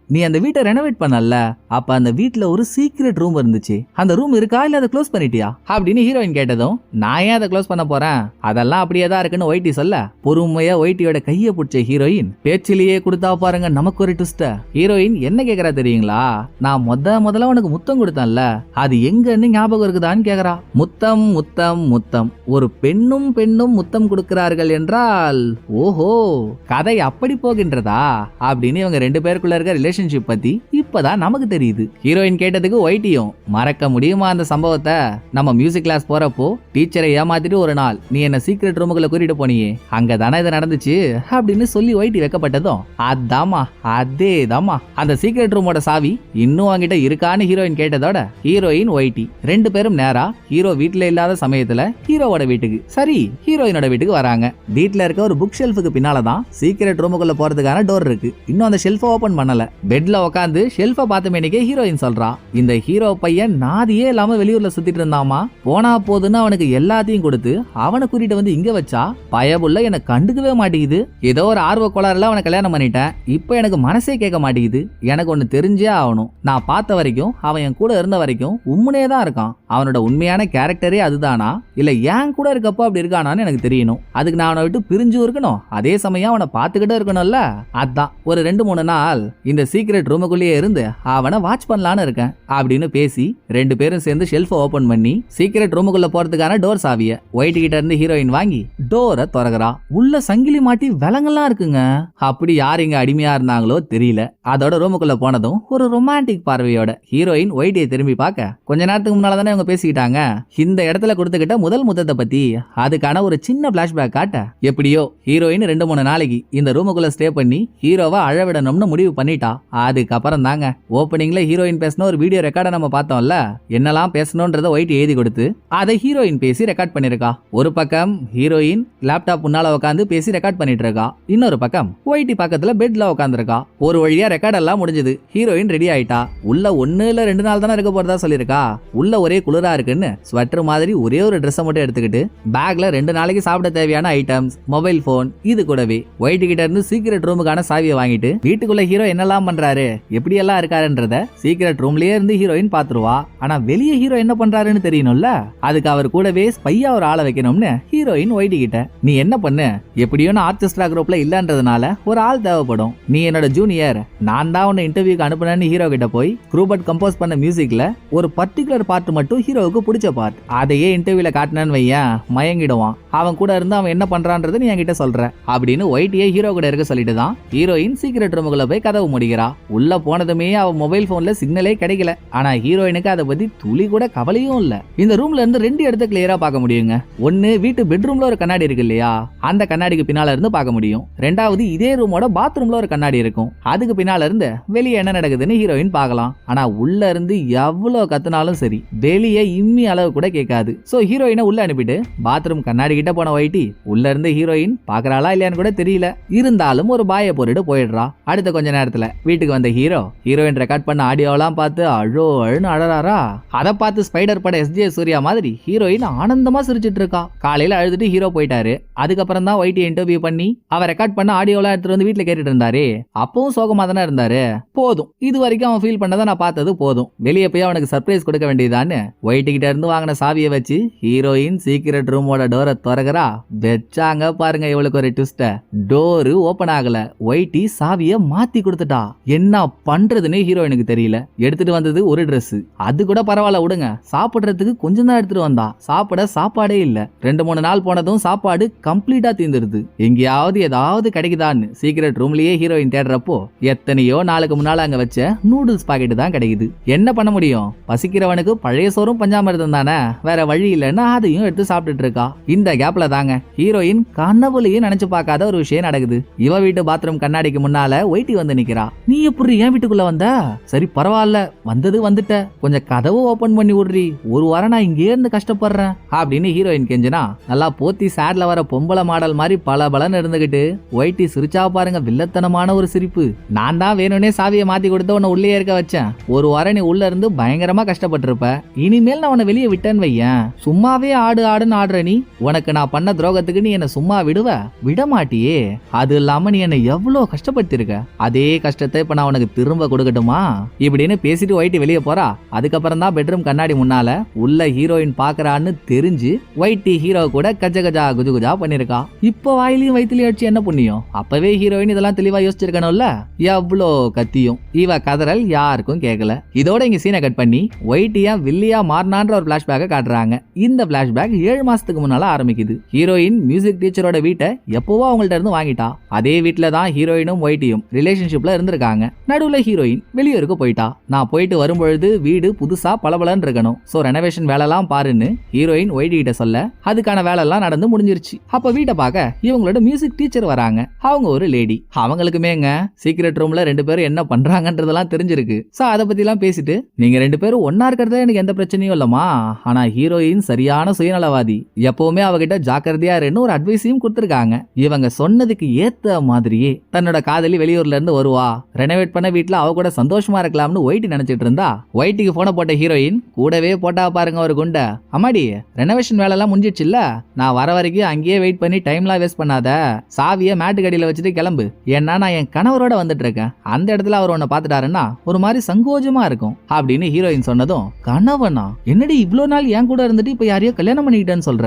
நீ அந்த வீட்டை ரெனோவேட் பண்ணல அப்ப அந்த வீட்டுல ஒரு சீக்ரெட் ரூம் இருந்துச்சு. அந்த ரூம் இருக்கா இல்ல அதை க்ளோஸ் பண்ணிட்டியா? அப்படின்னு ஹீரோயின் கேட்டதும் நான் ஏன் அதை க்ளோஸ் பண்ண போறேன்? அதெல்லாம் அப்படியே தான் இருக்குன்னு ஒயிட்டி சொல்ல பொறுமையா ஒயிட்டியோட கையை பிடிச்ச ஹீரோயின் பேச்சிலேயே கொடுத்தா பாருங்க நமக்கு ஒரு ட்விஸ்ட ஹீரோயின் என்ன கேக்குறா தெரியுங்களா? நான் முத முதல்ல உனக்கு முத்தம் கொடுத்தேன்ல. அது எங்கன்னு ஞாபகம் இருக்குதான்னு கேக்குறா. முத்தம் முத்தம் முத்தம். ஒரு பெண்ணும் பெண்ணும் முத்தம் கொடுக்கிறார்கள் என்றால் ஓஹோ கதை அப்படி போகின்றதா? அப்படின்னு இவங்க ரெண்டு பேருக்குள்ள இருக்க ரிலேஷன்ஷிப் பத்தி இப்பதான் நமக்கு தெரியுது. ஹீரோயின் கேட்டதுக்கு ஒயிட்டியும் மறக்க முடியுமா அந்த சம்பவத்தை? நம்ம மியூசிக் கிளாஸ் போறப்போ டீச்சரை ஏமாத்திட்டு ஒரு நாள் நீ என்ன சீக்ரெட் ரூமுக்குள்ள கூட்டிட்டு போனியே? அங்க தானே இது நடந்துச்சு? அப்படின்னு சொல்லி ஒயிட்டி வைக்கப்பட்டதும் அதாமா அதேதாம்மா. அந்த சீக்ரெட் ரூமோட சாவி இன்னும் அவங்கிட்ட இருக்கான்னு ஹீரோயின் கேட்டதோட ஹீரோயின் ஒயிட்டி ரெண்டு பேரும் நேரா ஹீரோ வீட்டுல இல்லாத சமயத்துல ஹீரோவோட வீட்டுக்கு சரி ஹீரோயினோட வீட்டுக்கு வராங்க. வீட்டுல இருக்க ஒரு புக் ஷெல்ஃபுக்கு பின்னால தான் சீக்ரெட் ரூமுக்குள்ள போறதுக்கான டோர் இருக்கு. இன்னும் அந்த ஷெல்ஃபை ஓபன் பண்ணல. பெட்ல உட்காந்து ஷெல்ஃபை பார்த்தமேனிக்கே ஹீரோயின் சொல்றா இந்த ஹீரோ பையன் நாதியே இல்லாம வெளியூர்ல சுத்திட்டு இருந்தாமா? போனா போதுன்னு அவனுக்கு எல்லாத்தையும் கொடுத்து அவனை கூட்டிட்டு வந்து இங்க வச்சா? பயபுள்ள எனக்கு கண்டுக்கவே மாட்டேங்குது. ஏதோ ஒரு ஆர்வ கோளாறுல அவனை கல்யாணம் பண்ணிட்டேன். இப்போ எனக்கு மனசே கேட்க மாட்டேங்குது. எனக்கு ஒன்னு தெரிஞ்சே ஆகணும். நான் பார்த்த வரைக்கும் அவன் என் கூட இருந்த வரைக்கும் உண்மையே தான் இருக்கான். அவனோட உண்மையான கேரக்டரே அதுதானா? இல்லை ஏன் கூட இருக்கப்போ அப்படி இருக்கானான்னு எனக்கு தெரியணும். அதுக்கு நான் அவனை விட்டு பிரிஞ்சும் இருக்கணும். அதே சமயம் அவனை பார்த்துக்கிட்டே இருக்கணும்ல? அதான். ஒரு ரெண்டு மூணு நாள் இந்த சீக்ரெட் ரூமுக்குள்ளேயே இருந்து அவனை வாட்ச் பண்ணலான்னு இருக்கேன் அப்படின்னு பேசி ரெண்டு பேரும் சேர்ந்து ஷெல்ஃபை ஓபன் பண்ணி சீக்ரெட் ரூமுக்குள்ள போறதுக்கான டோர் சாவிய ஒயிட் கிட்ட இருந்து ஹீரோயின் வாங்கி டோரை திறகுறா உள்ள சங்கிலி மாட்டி விலங்கெல்லாம் இருக்குங்க. அப்படி யார் இங்க அடிமையா இருந்தாங்களோ தெரியல. அதோட ரூமுக்குள்ள போனதும் ஒரு ரொமான்டிக் பார்வையோட ஹீரோயின் ஒயிட்டியை திரும்பி பார்க்க கொஞ்ச நேரத்துக்கு முன்னால தானே இவங்க பேசிக்கிட்டாங்க. இந்த இடத்துல கொடுத்துக்கிட்ட முதல் முத்தத்தை பத்தி அதுக்கான ஒரு சின்ன பிளாஷ்பேக் காட்ட எப்படியோ ஹீரோயின் ரெண்டு மூணு நாளைக்கு இந்த ரூமுக்குள்ள ஸ்டே பண்ணி ஹீரோவை அழவிடணும்னு முடிவு பண்ணிட்டா. அதுக்கப்புறம் தாங்க ஓப்பனிங்ல ஹீரோயின் பேசின ஒரு வீடியோ ரெக்கார்டை நம்ம பார்த்தோம்ல. என்னெல்லாம் பேசணுன்றத ஒயிட் எழுதி கொடுத்து அதை ஹீரோயின் பேசி ரெக்கார்ட் பண்ணிருக்கா. ஒரு பக்கம் ஹீரோயின் லேப்டாப் முன்னால உட்காந்து பேசி ரெக்கார்ட் பண்ணிட்டு இருக்கா இன்னொரு பக்கம் ஒயிட்டி பக்கத்துல பெட்ல உட்காந்துருக்கா ஒரு வழியா ரெக்கார்ட் எல்லாம் முடிஞ்சது. ஹீரோயின் ரெடி ஆயிட்டா. உள்ள ஒன்னு இல்ல ரெண்டு நாள் தானே இருக்க போறதா சொல்லியிருக்கா? உள்ள ஒரே குளிரா இருக்குன்னு ஸ்வெட்டர் மாதிரி ஒரே ஒரு ட்ரெஸ்ஸை மட்டும் எடுத்துக்கிட்டு பேக்ல ரெண்டு நாளைக்கு சாப்பிட தேவையான ஐட்டம்ஸ் மொபைல் போன் இது கூடவே. ஒயிட் கிட்ட இருந்து சீக்கிரட் ரூமுக்கான சாவியை வாங்கிட்டு வீட்டுக்குள்ள ஹீரோ என்னெல்லாம் பண்றாரு? எப்படி எல்லாம் இருக்காருன்றத சீக்கிரட் ரூம்லயே இருந்து ஹீரோயின் பாத்துருவா ஆனா வெளியே ஹீரோ என்ன பண்றாருன்னு தெரியணும்ல? அதுக்கு அவர் கூடவே ஸ்பையா ஒரு ஆளை வைக்கணும்னு ஹீரோயின் ஒயிட் கிட்ட நீ என்ன பண்ணு? எப்படியோ நான் ஆர்கெஸ்ட்ரா குரூப்ல இல்லன்றதுனால ஒரு ஆள் தேவைப்படும். நீ என்னோட ஜூனியர் நான் தான் உன்னை இன்டர்வியூக்கு அனுப்புனேன்னு ஹீரோ கிட்ட போய் ரூபர்ட் கம்போஸ் பண்ண மியூசிக்ல ஒரு பர்டிகுலர் பார்ட் மட்டும் ஹீரோவுக்கு பிடிச்ச பார்ட் அதையே இன்டர்வியூல காட்டினேன்னு வையன் மயங்கிடுவான். அவன் கூட இருந்து அவன் என்ன பண்றான்றது நீ என்கிட்ட சொல்ற அப்படின்னு ஒயிட்டியே ஹீரோ கூட இருக்க சொல்லிட்டு தான் ஹீரோயின் சீக்கிரட் ரூமுக்குள்ள போய் கதவு முடிக்கிறா. உள்ள போனதுமே அவன் மொபைல் போன்ல சிக்னலே கிடைக்கல. ஆனா ஹீரோயினுக்கு அதை பத்தி துளி கூட கவலையும் இல்ல. இந்த ரூம்ல இருந்து ரெண்டு இடத்த கிளியரா பார்க்க முடியுங்க. ஒன்னு வீட்டு பெட்ரூம்ல ஒரு கண்ணாடி இருக்கு இல்லையா? அந்த கண்ணாடிக்கு பின்னால இருந்து பார்க்க முடியும். ரெண்டாவது இதே ரூமோட பாத்ரூம்ல ஒரு கண்ணாடி இருக்கும். அதுக்கு பின்னால இருந்து வெளியே என்ன நடக்குதுன்னு ஹீரோயின் பார்க்கலாம். ஆனா உள்ள இருந்து எவ்வளவு கத்துனாலும் சரி வெளியே இம்மி அளவு கூட கேட்காது. சோ ஹீரோயினை உள்ள அனுப்பிட்டு பாத்ரூம் கண்ணாடி கிட்ட போன ஒயிட்டி உள்ள இருந்து ஹீரோயின் பாக்குறாளா இல்லையான்னு கூட தெரியல. இருந்தாலும் ஒரு பாய போட்டுட்டு போயிடுறா. அடுத்த கொஞ்ச நேரத்துல வீட்டுக்கு வந்த ஹீரோ ஹீரோயின் ரெக்கார்ட் பண்ண ஆடியோலாம் பார்த்து அழோ அழுன்னு அழறாரா? அதை பார்த்து ஸ்பைடர் பட எஸ்ஜே சூர்யா மாதிரி ஹீரோயின் ஆனந்தமா சிரிச்சிட்டு இருக்கா. காலையில அழுதுட்டு ஹீரோ போயிட்டாரு. அதுக்கப்புறம் தான் ஒயிட்டி இன்டர்வியூ பண்ணி அவர் ரெக்கார்ட் பண்ண ஆடியோலாம் எடுத்துட்டு வந்து வீட்டுல கேட்டுட்டு இருந்தாரு. அப்பவும் சோகமா தானே இருந்தாரு. போதும். இது வரைக்கும் அவன் ஃபீல் பண்ணதை நான் பார்த்தது போதும். வெளியே போய் அவனுக்கு சர்ப்ரைஸ் கொடுக்க வேண்டியதான்னு ஒயிட்டு கிட்ட இருந்து வாங்கின சாவியை வச்சு ஹீரோயின் சீக்கிரட் ரூமோட டோரை திறக்கிறா வச்சாங்க பாருங்க இவளுக்கு ஒரு ட்விஸ்ட டோரு ஓபன் ஆகல. ஒயிட்டி சாவியை மாத்தி கொடுத்துட்டா. என்ன பண்றதுன்னு ஹீரோயினுக்கு தெரியல. எடுத்துட்டு வந்தது ஒரு ட்ரெஸ் அது கூட பரவாயில்ல விடுங்க. சாப்பிடுறதுக்கு கொஞ்சம் தான் எடுத்துட்டு வந்தா. சாப்பிட சாப்பாடே இல்ல. ரெண்டு மூணு நாள் போனதும் சாப்பாடு கம்ப்ளீட்டா தீந்துருது. எங்கேயாவது ஏதாவது கிடைக்குதான்னு சீக்கிரட் ரூம்லயே ஹீரோயின் தேடுறப்போ எத்தனையோ நாளுக்கு முன்னால அங்க வச்ச நூடுல்ஸ் பாக்கெட் தான் கிடைக்குது. என்ன பண்ண முடியும்? பசிக்கிறவனுக்கு பழைய சோறும் பஞ்சாமிரதம் தானே? வேற வழி இல்லைன்னா அதையும் எடுத்து சாப்பிட்டுட்டு இருக்கா. இந்த கேப்ல தாங்க. ஹீரோயின் கண்ணபுலியும் நினைச்சு பார்க்காத ஒரு விஷயம் நடக்குது. இவ வீட்டு பாத்ரூம் கண்ணாடிக்கு முன்னால ஒயிட்டி வந்து நிக்கிறா. நீ எப்படி ஏன் வீட்டுக்குள்ள வந்த? சரி பரவாயில்ல. வந்தது வந்துட்ட. கொஞ்சம் கதவு ஓபன் பண்ணி விடுறி. ஒரு வாரம் நான் இங்கே இருந்து கஷ்டப்படுறேன். அப்படின்னு ஹீரோயின் கெஞ்சினா. நல்லா போத்தி சேட்ல வர பொம்பளை மாடல் மாதிரி பல பலன் இருந்துகிட்டு ஒயிட்டி சிரிச்சா பாருங்க வில்லத்தனமான ஒரு சிரிப்பு. நான் தான் வேணும்னே சாவியை மாத்தி கொடுத்து உன்னை உள்ளே இருக்க வச்சேன். ஒரு வாரம் நீ உள்ள இருந்து பயங்கரமா கஷ்டப்பட்டிருப்ப. இனிமேல் நான் உன்னை வெளியே விட்டேன்னு வையேன். சும்மாவே ஆடு ஆடுன்னு ஆடுற நீ உனக்கு நான் பண்ண துரோகத்துக்கு நீ என்ன சும்மா விடுவ? விட மாட்டியே அது இல்லாம நீ என்ன எவ்வளோ கஷ்டப்படுத்திருக்க அதே கஷ்டத்தை இப்ப நான் உனக்கு திரும்ப கொடுக்கட்டுமா? இப்படின்னு பேசிட்டு ஒயிட்டி வெளியே போறா. அதுக்கப்புறம் தான் பெட்ரூம் கண்ணாடி முன்னால உள்ள ஹீரோயின் பாக்குறான்னு தெரிஞ்சு ஒயிட்டி ஹீரோ கூட கஜ கஜா குஜு குஜா பண்ணிருக்கா இப்போ வாயிலையும் வயிற்றுலயும் அடிச்சு என்ன புண்ணியம்? அப்பவே ஹீரோயின் இதெல்லாம் தெளிவா யோசிச்சிருக்கணும்ல? எவ்வளோ கத்தியும். இவ கதறல் யாருக்கும் கேட்கல இதோட இங்க சீனை கட் பண்ணி ஒயிட்டியா வில்லியா மாறினான்ற ஒரு பிளாஷ்பேக்கை காட்டுறாங்க. இந்த பிளாஷ்பேக் ஏழு மாசத்துக்கு முன்னால ஆரம்பிக்குது. ஹீரோயின் மியூசிக் டீச்சரோட வீட்டை எப்பவோ அவங்கள்ட்ட இருந்து வாங்கிட்டா. அதே வீட்ல தான் ஹீரோயினும் ஒயிட்டியும் ரிலேஷன்ஷிப்ல இருந்திருக்காங்க. நடுவுல ஹீரோயின் வெளியூருக்கு போயிட்டா. நான் போயிட்டு வரும்பொழுது வீடு புதுசா பளபளன்னு இருக்கணும். சோ ரெனோவேஷன் வேலைலாம் பாருன்னு ஹீரோயின் ஒயிட்டி கிட்ட சொல்ல அதுக்கான வேலைலாம் நடந்து முடிஞ்சிருச்சு. அப்ப வீட்டை பார்க்க இவங்களோட மியூசிக் டீச்சர் வராங்க. அவங்க ஒரு லேடி அவங்களுக்குமேங்க சீக்ரெட் ரூம்ல ரெண்டு பேரும் என்ன பண்றாங்கன்றதெல்லாம் தெரிஞ்சிருக்கு. சோ அதை பத்தி எல்லாம் பேசிட்டு நீங்க ரெண்டு பேரும் ஒன்னா இருக்கிறது எனக்கு எந்த பிரச்சனையும் இல்லம்மா. ஆனா ஹீரோயின் சரியான சுயநலவாதி. எப்பவுமே அவகிட்ட ஜாக்கிரதையா இருன்னு ஒரு அட்வைஸையும் கொடுத்துருக்காங்க. இவங்க சொன்னதுக்கு ஏத்த மாதிரியே தன்னோட காதலி வெளியூர்ல இருந்து வருவா. ரெனோவேட் பண்ண வீட்டுல அவ கூட சந்தோஷமா இருக்கலாம்னு ஒயிட்டி நினைச்சிட்டு இருந்தா. ஒயிட்டிக்கு போன போட்ட ஹீரோயின் கூடவே போட்டா பாருங்க ஒரு குண்டை. அம்மாடி ரெனோவேஷன் வேலை எல்லாம் முடிஞ்சிடுச்சுல்ல? நான் வர வரைக்கும் அங்கேயே வெயிட் பண்ணி டைம்லாம் வேஸ்ட் பண்ணாத. சாவியை மேட்டு கடியில வச்சுட்டு கிளம்பு. ஏன்னா நான் என் கணவரோட வந்துட்டு இருக்கேன். அந்த இடத்துல அவர் உன்னை பார்த்துட்டாருன்னா ஒரு மாதிரி சங்கோஜமா இருக்கும். அப்படின்னு ஹீரோயின் சொன்னதும் கணவனா? என்னடி இவ்வளோ நாள் என் கூட இருந்துட்டு இப்ப யாரையோ கல்யாணம் பண்ணிக்கிட்டேன்னு சொல்ற?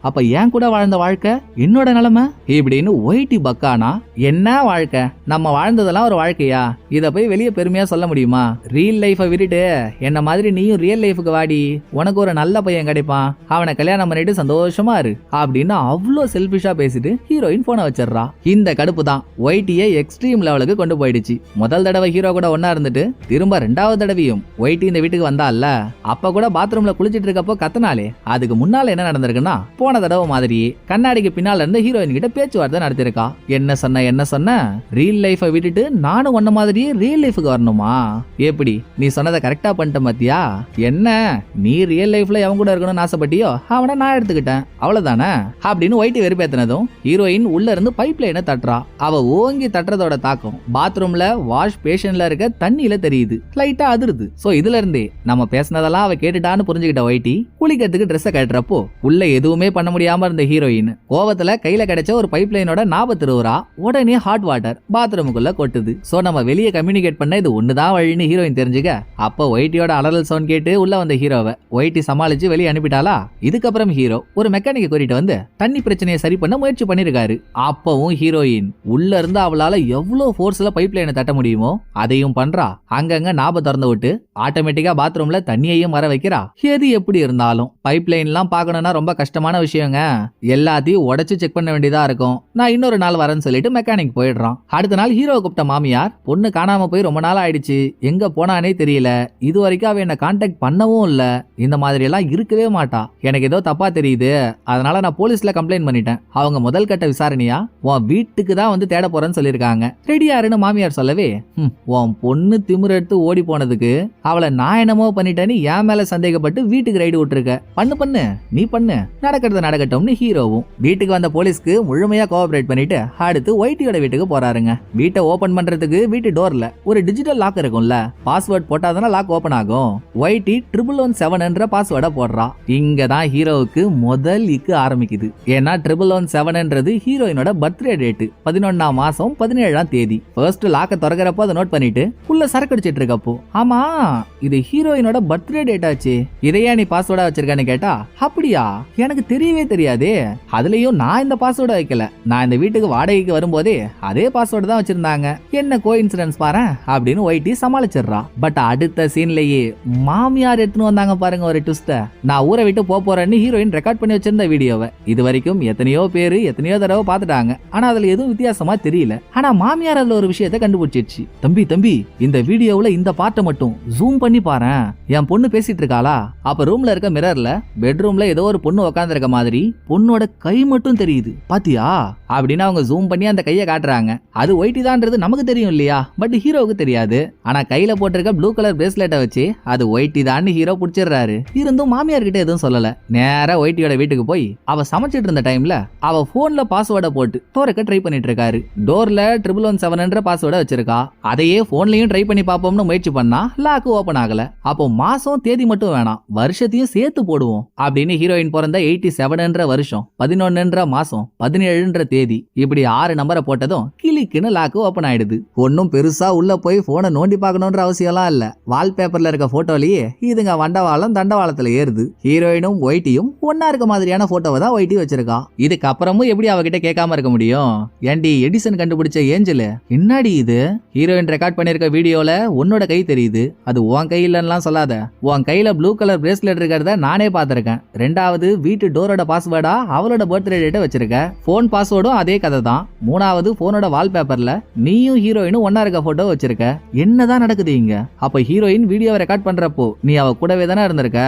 அப்ப என் கூட வாழ்ந்த வாழ்க்கை? என்னோட நிலைமை? இப்படின்னு ஒயிட்டி பக்கானா? என்ன வாழ்க்கை? நம்ம வாழ்ந்ததெல்லாம் ஒரு வாழ்க்கையா? இத போய் வெளியே பெருமையா சொல்ல முடியுமா? ரியல் லைஃபை விட்டுட்டு என்ன மாதிரி நீயும் ரியல் லைஃபுக்கு வாடி. உனக்கு ஒரு நல்ல பையன் கிடைப்பான். அவனை கல்யாணம் பண்ணிட்டு சந்தோஷமா இரு. அப்படின்னு அவ்வளோ செல்ஃபிஷா பேசிட்டு ஹீரோயின் போனை வச்சிடறா. இந்த கடுப்பு தான். ஒயிட்டியை எக்ஸ்ட்ரீம் லெவலுக்கு கொண்டு போயிடுச்சு. முதல் தடவை ஹீரோ கூட ஒன்னா இருந்துட்டு திரும்ப ரெண்டாவது தடவையும் ஒயிட்டி இந்த வீட்டுக்கு வந்தால அப்ப கூட பாத்ரூம்ல குளிச்சிட்டு இருக்கப்போ கத்தனாலே அதுக்கு முன்னால என்ன நடந்திருக்குன்னா போன தடவை மாதிரி கண்ணாடிக்கு பின்னால இருந்து ஹீரோயின் கிட்ட பேச்சுவார்த்தை நடத்திருக்கா. என்ன சொன்ன என்ன சொன்ன? ரியல் லைஃபை விட்டுட்டு நானும் ஒன்ன மாதிரியே ரியல் லைஃபுக்கு வரணுமா? எப்படி? நீ சொன்னதை கரெக்டா பண்ணிட்ட மத்தியா என்ன? நீ ரியல் லைஃப்ல எவன் கூட இருக்கணும்னு ஆசைப்பட்டியோ அவனை நான் எடுத்துக்கிட்டேன். அவ்வளவுதானே? அப்படின்னு ஒயிட் வெறுப்பேத்தினதும் ஹீரோயின் உள்ள இருந்து பைப் லைனை தட்டுறா. அவ ஓங்கி தட்டுறதோட தாக்கம் பாத்ரூம்ல வாஷ் பேஷன்ல இருக்க தண்ணியில தெரியுது. லைட்டா அதிருது. சோ இதுல இருந்தே நம்ம பேசினதெல்லாம் அவ கேட்டுட்டான்னு புரிஞ்சுக்கிட்ட ஒயிட்டி குளிக்கிறதுக்கு ட்ரெஸ்ஸை கட்டுறப்போ உள்ள எதுவுமே பண்ண முடியாம இருந்த ஹீரோயின் கோவத்துல கையில கிடைச்ச ஒரு பைப் லைனோட நாற்பத்தி ரூபா உடனே ஹாட் வாட்டர் பாத்ரூமுக்குள்ள கொட்டுது. சோ நம்ம வெளியே கம்யூனிகேட் பண்ண இது ஒண்ணுதான் வழின்னு ஹீரோயின் தெரிஞ்சுக்க. அப்ப ஒயிட்டியோட அலறல் சவுண்ட் கேட்டு உள்ள வந்த ஹீரோவை ஒயிட்டி சமாளிச்சு வெளியே அனுப்பிட்டாலா இதுக்கப்புறம் ஹீரோ ஒரு மெக்கானிக்கை கூட்டிட்டு வந்து தண்ணி பிரச்சனையை சரி பண்ண முயற்சி பண்ணிருக்காரு. அப்பவும் ஹீரோயின் உள்ள இருந்து அவளால எவ்வளவு ஃபோர்ஸில் பைப் லைனை தட்ட முடியுமோ அதையும் பண்றா. அங்கங்க நாப திறந்து விட்டு ஆட்டோமேட்டிக்கா பாத்ரூம்ல தண்ணியையும் வர வைக்கிறா. எது எப்படி இருந்தாலும் பைப் லைன்லாம் பார்க்கணும்னா ரொம்ப கஷ்டமான விஷயம் விஷயங்க எல்லாத்தையும் உடைச்சு செக் பண்ண வேண்டியதா இருக்கும். நான் இன்னொரு நாள் வரேன்னு சொல்லிட்டு மெக்கானிக் போயிடுறான். அடுத்த நாள் ஹீரோ கூப்பிட்ட மாமியார் பொண்ணு காணாம போய் ரொம்ப நாள் ஆயிடுச்சு. எங்க போனானே தெரியல. இது வரைக்கும் அவ என்ன கான்டாக்ட் பண்ணவும் இல்ல. இந்த மாதிரி எல்லாம் இருக்கவே மாட்டா. எனக்கு ஏதோ தப்பா தெரியுது. அதனால நான் போலீஸ்ல கம்ப்ளைண்ட் பண்ணிட்டேன். அவங்க முதல் கட்ட விசாரணையா உன் வீட்டுக்கு தான் வந்து தேட போறேன்னு சொல்லியிருக்காங்க. ரெடியாருன்னு மாமியார் சொல்லவே உன் பொண்ணு திமிரு எடுத்து ஓடி போனதுக்கு அவளை நான் என்னமோ பண்ணிட்டேன்னு என் மேல சந்தேகப்பட்டு வீட்டுக்கு ரைடு விட்டுருக்க. பண்ணு பண்ணு. நீ பண்ணு. நடக்கிறது நடக்கட்டும்னு ஹீரோவும் வீட்டுக்கு வந்த போலீஸ்க்கு முழுமையா கோஆபரேட் பண்ணிட்டு அடுத்து ஒயிட்டியோட வீட்டுக்கு போறாருங்க. வீட்டை ஓபன் பண்றதுக்கு வீட்டு டோர்ல ஒரு டிஜிட்டல் லாக் இருக்கும்ல. பாஸ்வேர்ட் போட்டாதானே லாக் ஓபன் ஆகும். ஒயிட்டி ட்ரிபிள் ஒன் செவன் என்ற பாஸ்வேர்டை போடுறா. இங்க தான் ஹீரோவுக்கு முதல் இக்கு ஆரம்பிக்குது. ஏன்னா ட்ரிபிள் ஒன் செவன்ன்றது ஹீரோயினோட பர்த்டே டேட்டு பதினொன்னாம் மாசம் பதினேழாம் தேதி. ஃபர்ஸ்ட் லாக்க திறக்கிறப்போ அதை நோட் பண்ணிட்டு உள்ள சரக்கு அடிச்சிட்டு இருக்கப்போ ஆமா இது ஹீரோயினோட பர்த்டே டேட் ஆச்சு. இதையா நீ பாஸ்வேர்டா வச்சிருக்கான்னு கேட்டா அப்படியா? எனக்கு தெரியவே தெரியாதே. அதுலயும் நான் இந்த பாஸ்வேர்டு வைக்கல. நான் இந்த வீட்டுக்கு வாடகைக்கு வரும்போதே அதே பாஸ்வேர்டு தான் வச்சிருந்தாங்க. என்ன கோ இன்சிடன்ஸ் பாரு அப்படின்னு ஒயிட்டி சமாளிச்சிடுறா. பட் அடுத்த சீன்லயே மாமியார் எடுத்துன்னு வந்தாங்க பாருங்க ஒரு ட்விஸ்ட நான் ஊரை விட்டு போறேன்னு ஹீரோயின் ரெக்கார்ட் பண்ணி வச்சிருந்த வீடியோவை. இது வரைக்கும் எத்தனையோ பேரு எத்தனையோ தடவை பார்த்துட்டாங்க. ஆனா அதுல எதுவும் வித்தியாசமா தெரியல. ஆனா மாமியார் அதுல ஒரு விஷயத்தை கண்டுபிடிச்சிருச்சு தம்பி தம்பி இந்த வீடியோவுல இந்த பார்ட்டை மட்டும் ஜூம் பண்ணி பாரேன். என் பொண்ணு பேசிட்டு இருக்காளா? அப்ப ரூம்ல இருக்க மிரர்ல பெட்ரூம்ல ஏதோ ஒரு பொண்ணு உட்காந்துருக்க மாதிரி பொண்ணோட கை மட்டும் தெரியுது. பாத்தியா? அப்படின்னு அவங்க ஜூம் பண்ணி அந்த கையை காட்டுறாங்க. அது ஒயிட்டி தான்றது நமக்கு தெரியும் இல்லையா? பட் ஹீரோவுக்கு தெரியாது. ஆனா கையில போட்டிருக்க ப்ளூ கலர் பிரேஸ்லெட்டை வச்சு அது ஒயிட்டி தான் ஹீரோ பிடிச்சிடுறாரு. இருந்தும் மாமியார் கிட்ட எதுவும் சொல்லல. நேரா ஒயிட்டியோட வீட்டுக்கு போய் அவ சமைச்சிட்டு இருந்த டைம்ல அவ போன்ல பாஸ்வேர்டை போட்டு தோறக்க ட்ரை பண்ணிட்டு இருக்காரு. டோர்ல ட்ரிபிள் ஒன் செவன்ன்ற பாஸ்வேர்டை வச்சிருக்கா. அதையே போன்லயும் ட்ரை பண்ணி பார்ப்போம்னு முயற்சி பண்ணா லாக்கு ஓபன் ஆகல. அப்போ மாசம் தேதி மட்டும் வேணாம். வருஷத்தையும் சேர்த்து போடுவோம் அப்படின்னு ஹீரோயின் பிறந்த எயிட்டி செவன்ன்ற வருஷம் பதினொன்னுன்ற மாசம் பதினேழுன்ற தேதி இப்படி ஆறு நம்பரை போட்டதும் கிளிக்குன்னு லாக்கு ஓப்பன் ஆயிடுது. ஒன்னும் பெருசா உள்ள போய் போனை நோண்டி பார்க்கணுன்ற அவசியம்லாம் இல்ல. வால்பேப்பர்ல இருக்க போட்டோலயே இதுங்க வண்டவாளம் தண்டவாளத்துல ஏறுது. ஹீரோயினும் ஒயிட்டியும் ஒன்னா இருக்க மாதிரியான போட்டோவை தான் ஒயிட்டி வச்சிருக்கா. இதுக்கு அப்புறமும் எப்படி அவகிட்ட கேட்காம இருக்க முடியும்? ஏண்டி எடிசன் கண்டுபிடிச்ச ஏஞ்சல்? என்னடி இது? ஹீரோயின் ரெக்கார்ட் பண்ணிருக்க வீடியோல உன்னோட கை தெரியுது. அது உன் கை இல்லைன்னுலாம் சொல்லாத. உன் கையில ப்ளூ கலர் பிரேஸ்லெட் இருக்கிறத நானே பார்த்திருக்கேன். ரெண்டாவது வீட்டு டோரோட பாஸ்வேர்டா அவளோட பர்த்டே டேட்டை வச்சிருக்க. போன் பாஸ்வேர்டும் அதே கதை தான் மூணாவது போனோட வால்பேப்பர்ல நீயும் ஹீரோயினும் ஒன்னா இருக்க போட்டோ வச்சிருக்க. என்னதான் நடக்குது இங்க? அப்ப ஹீரோயின் வீடியோவை ரெக்கார்ட் பண்றப்போ நீ அவ கூடவே தானே இருந்திருக்க?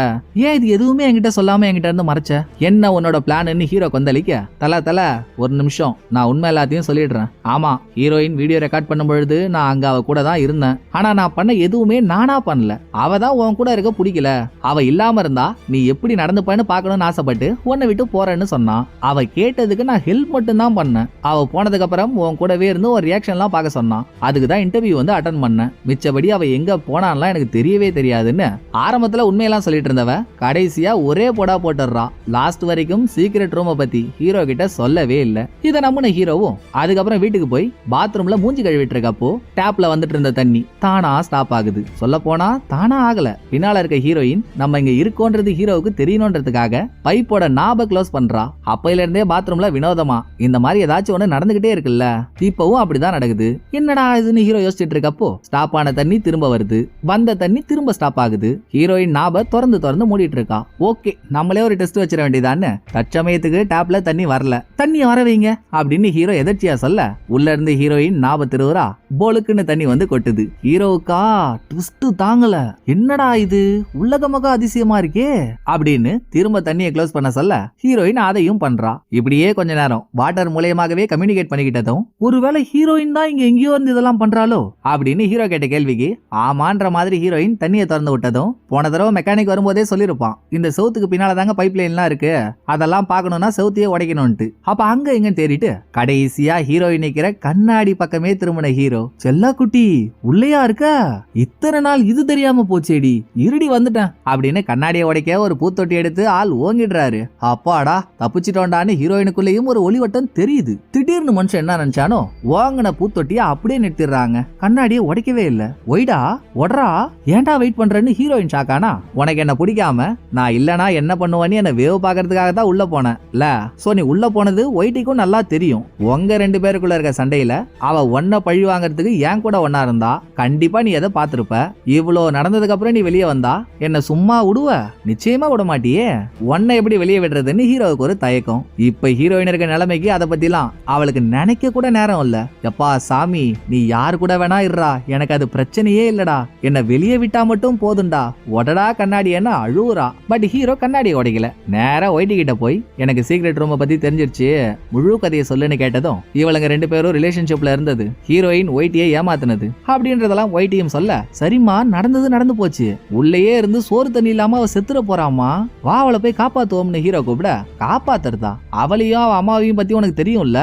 ஏன் இது எதுவுமே என்கிட்ட சொல்லாம என்கிட்ட இருந்து மறைச்ச? என்ன உன்னோட பிளான்னு ஹீரோ கொந்தளிக்க? தல தல ஒரு நிமிஷம். நான் உண்மை எல்லாத்தையும் சொல்லிடுறேன். ஆமா ஹீரோயின் வீடியோ ரெக்கார்ட் பண்ணும் பொழுது நான் அங்க அவ கூட தான் இருந்தேன். ஆனா நான் பண்ண எதுவுமே நானா பண்ணல. அவ தான் உன் கூட இருக்க பிடிக்கல. அவ இல்லாம இருந்தா நீ எப்படி நடந்துப்பான்னு பாக்கணும்னு ஆசைப்பட்டு உன்னை விட்டு போறேன்னு சொன்னான். அவ கேட்டதுக்கு நான் ஹெல்ப் மட்டும் தான் பண்ணேன். அவ போனதுக்கு அப்புறம் உன் கூடவே இருந்து ஒரு ரியாக்ஷன்லாம் பார்க்க சொன்னான். அதுக்கு தான் இன்டர்வியூ வந்து அட்டன் பண்ணேன். மிச்சபடி அவ எங்க போனான்லாம் எனக்கு தெரியவே தெரியாதுன்னு ஆரம்பத்துல உண்மையெல்லாம் சொல்லிட்டு இருந்தவ கடைசியா ஒரே போடா போட்டுடுறா. லாஸ்ட் வரைக்கும் சீக்ரெட் ரூமை பத்தி ஹீரோ கிட்ட சொல்லவே இல்ல. இதை நம்முன ஹீரோவும் அதுக்கப்புறம் வீட்டுக்கு போய் பாத்ரூம்ல மூஞ்சி கழுவிட்டு இருக்கப்போ டேப்ல வந்துட்டு இருந்த தண்ணி தானா ஸ்டாப் ஆகுது. சொல்ல போனா தானா ஆகல. பின்னால இருக்க ஹீரோயின் நம்ம இங்க இருக்கோன்றது ஹீரோவுக்கு தெரியணுன்றதுக்காக பைப்போட நாப க்ளோஸ் பண்றா. அப்பையில இருந்தே பாத்ரூம்ல வினோதமா இந்த இந்த மாதிரி ஏதாச்சும் ஒண்ணு நடந்துகிட்டே இருக்குல்ல? இப்பவும் அப்படிதான் நடக்குது. என்னடா இதுன்னு ஹீரோ யோசிச்சுட்டு இருக்கப்போ ஸ்டாப் ஆன தண்ணி திரும்ப வருது. வந்த தண்ணி திரும்ப ஸ்டாப் ஆகுது. ஹீரோயின் நாப திறந்து திறந்து மூடிட்டு இருக்கா. ஓகே நம்மளே ஒரு டெஸ்ட் வச்சிட வேண்டியதான்னு தற்சமயத்துக்கு டேப்ல தண்ணி வரல. தண்ணி வரவீங்க அப்படின்னு ஹீரோ எதர்ச்சியா சொல்ல உள்ள இருந்து ஹீரோயின் நாப திருவுறா. போலுக்குன்னு தண்ணி வந்து கொட்டுது. ஹீரோவுக்கா ட்விஸ்ட் தாங்கல. என்னடா இது? உள்ளகமக அதிசயமா இருக்கே அப்படின்னு திரும்ப தண்ணியை க்ளோஸ் பண்ண சொல்ல ஹீரோயின் அதையும் பண்றா. இப்படியே கொஞ்ச நேரம். வாட்டர் மூலியமாகவே கம்யூனிகேட் பண்ணிக்கிட்டதும் ஒருவேளை ஹீரோயின் தான் இங்க எங்கேயோ இருந்து இதெல்லாம் பண்றாளோ? அப்படின்னு ஹீரோ கேட்ட கேள்விக்கு ஆமான்ற மாதிரி ஹீரோயின் தண்ணியை திறந்து விட்டதும் போன தடவை மெக்கானிக் வரும்போதே சொல்லியிருப்பான் இந்த சவுத்துக்கு பின்னால தாங்க பைப் லைன்லாம் இருக்கு அதெல்லாம் பார்க்கணும்னா சவுத்தையே உடைக்கணும்ட்டு அப்ப அங்க எங்கன்னு தேடிட்டு கடைசியா ஹீரோயின் நிக்கிற கண்ணாடி பக்கமே திரும்பின ஹீரோ செல்லா குட்டி உள்ளையா இருக்க? இத்தனை நாள் இது தெரியாம போச்சேடி இருடி வந்துட்டேன் அப்படின்னு கண்ணாடியை உடைக்க ஒரு பூத்தொட்டி எடுத்து ஆள் ஓங்கிடுறாரு. அப்பாடா தப்பிச்சிட்டோண்டான்னு ஹீரோயினுக்குள்ளேயும் ஒரு ஒளிவட்டம் தெரியுது. திடீர்னு மனுஷன் என்ன நினைச்சானோ வாங்கின பூத்தொட்டிய அப்படியே நிறுத்திடுறாங்க. கண்ணாடியை உடைக்கவே இல்ல. ஒய்டா ஒடரா ஏன்டா வெயிட் பண்றேன்னு ஹீரோயின் ஷாக்கானா உனக்கு என்ன பிடிக்காம? நான் இல்லனா என்ன பண்ணுவேன்னு என்ன வேவ் பாக்குறதுக்காக தான் உள்ள போனேன். இல்ல சோ நீ உள்ள போனது ஒயிட்டிக்கும் நல்லா தெரியும். உங்க ரெண்டு பேருக்குள்ள இருக்க சண்டையில அவ ஒன்ன பழி வாங்குறதுக்கு ஏன் கூட ஒன்னா இருந்தா கண்டிப்பா நீ எதை பாத்திருப்ப இவ்வளோ நடந்ததுக்கு அப்புறம் நீ வெளியே வந்தா? என்ன சும்மா விடுவ நிச்சயமா விட மாட்டியே உன்னை எப்படி வெளியே விடுறதுன்னு ஹீரோவுக்கு ஒரு தயக்கம். இப்ப ஹீரோயின் இருக்க நிலைமைக்கு அதை பத்திலாம் அவளுக்கு நினைக்க கூட நேரம் இல்ல. எப்பா சாமி நீ யார் கூட வேணா இருறா எனக்கு அது பிரச்சனையே இல்லடா. என்ன வெளியே விட்டா மட்டும் போதும்டா. உடடா கண்ணாடி என்ன அழுவுறா. பட் ஹீரோ கண்ணாடி உடைக்கல. நேரா ஒயிட்டி கிட்ட போய் எனக்கு சீக்ரெட் ரூமை பத்தி தெரிஞ்சிருச்சு. முழு கதையை சொல்லுன்னு கேட்டதும் இவளுங்க ரெண்டு பேரும் ரிலேஷன்ஷிப்ல இருந்தது. ஹீரோயின் ஒயிட்டியை ஏமாத்தினது. அப்படின்றதெல்லாம் ஒயிட்டியும் சொல்ல சரிம்மா நடந்தது நடந்து போச்சு. உள்ளேயே இருந்து சோறு தண்ணி இல்லாம அவ செத்துற போறாமா வா அவளை போய் காப்பாத்துவோம்னு ஹீரோ கூப்பிட காப்பாத்துறதா? அவளையும் அவ அம்மாவையும் பத்தி உனக்கு தெரியும்ல?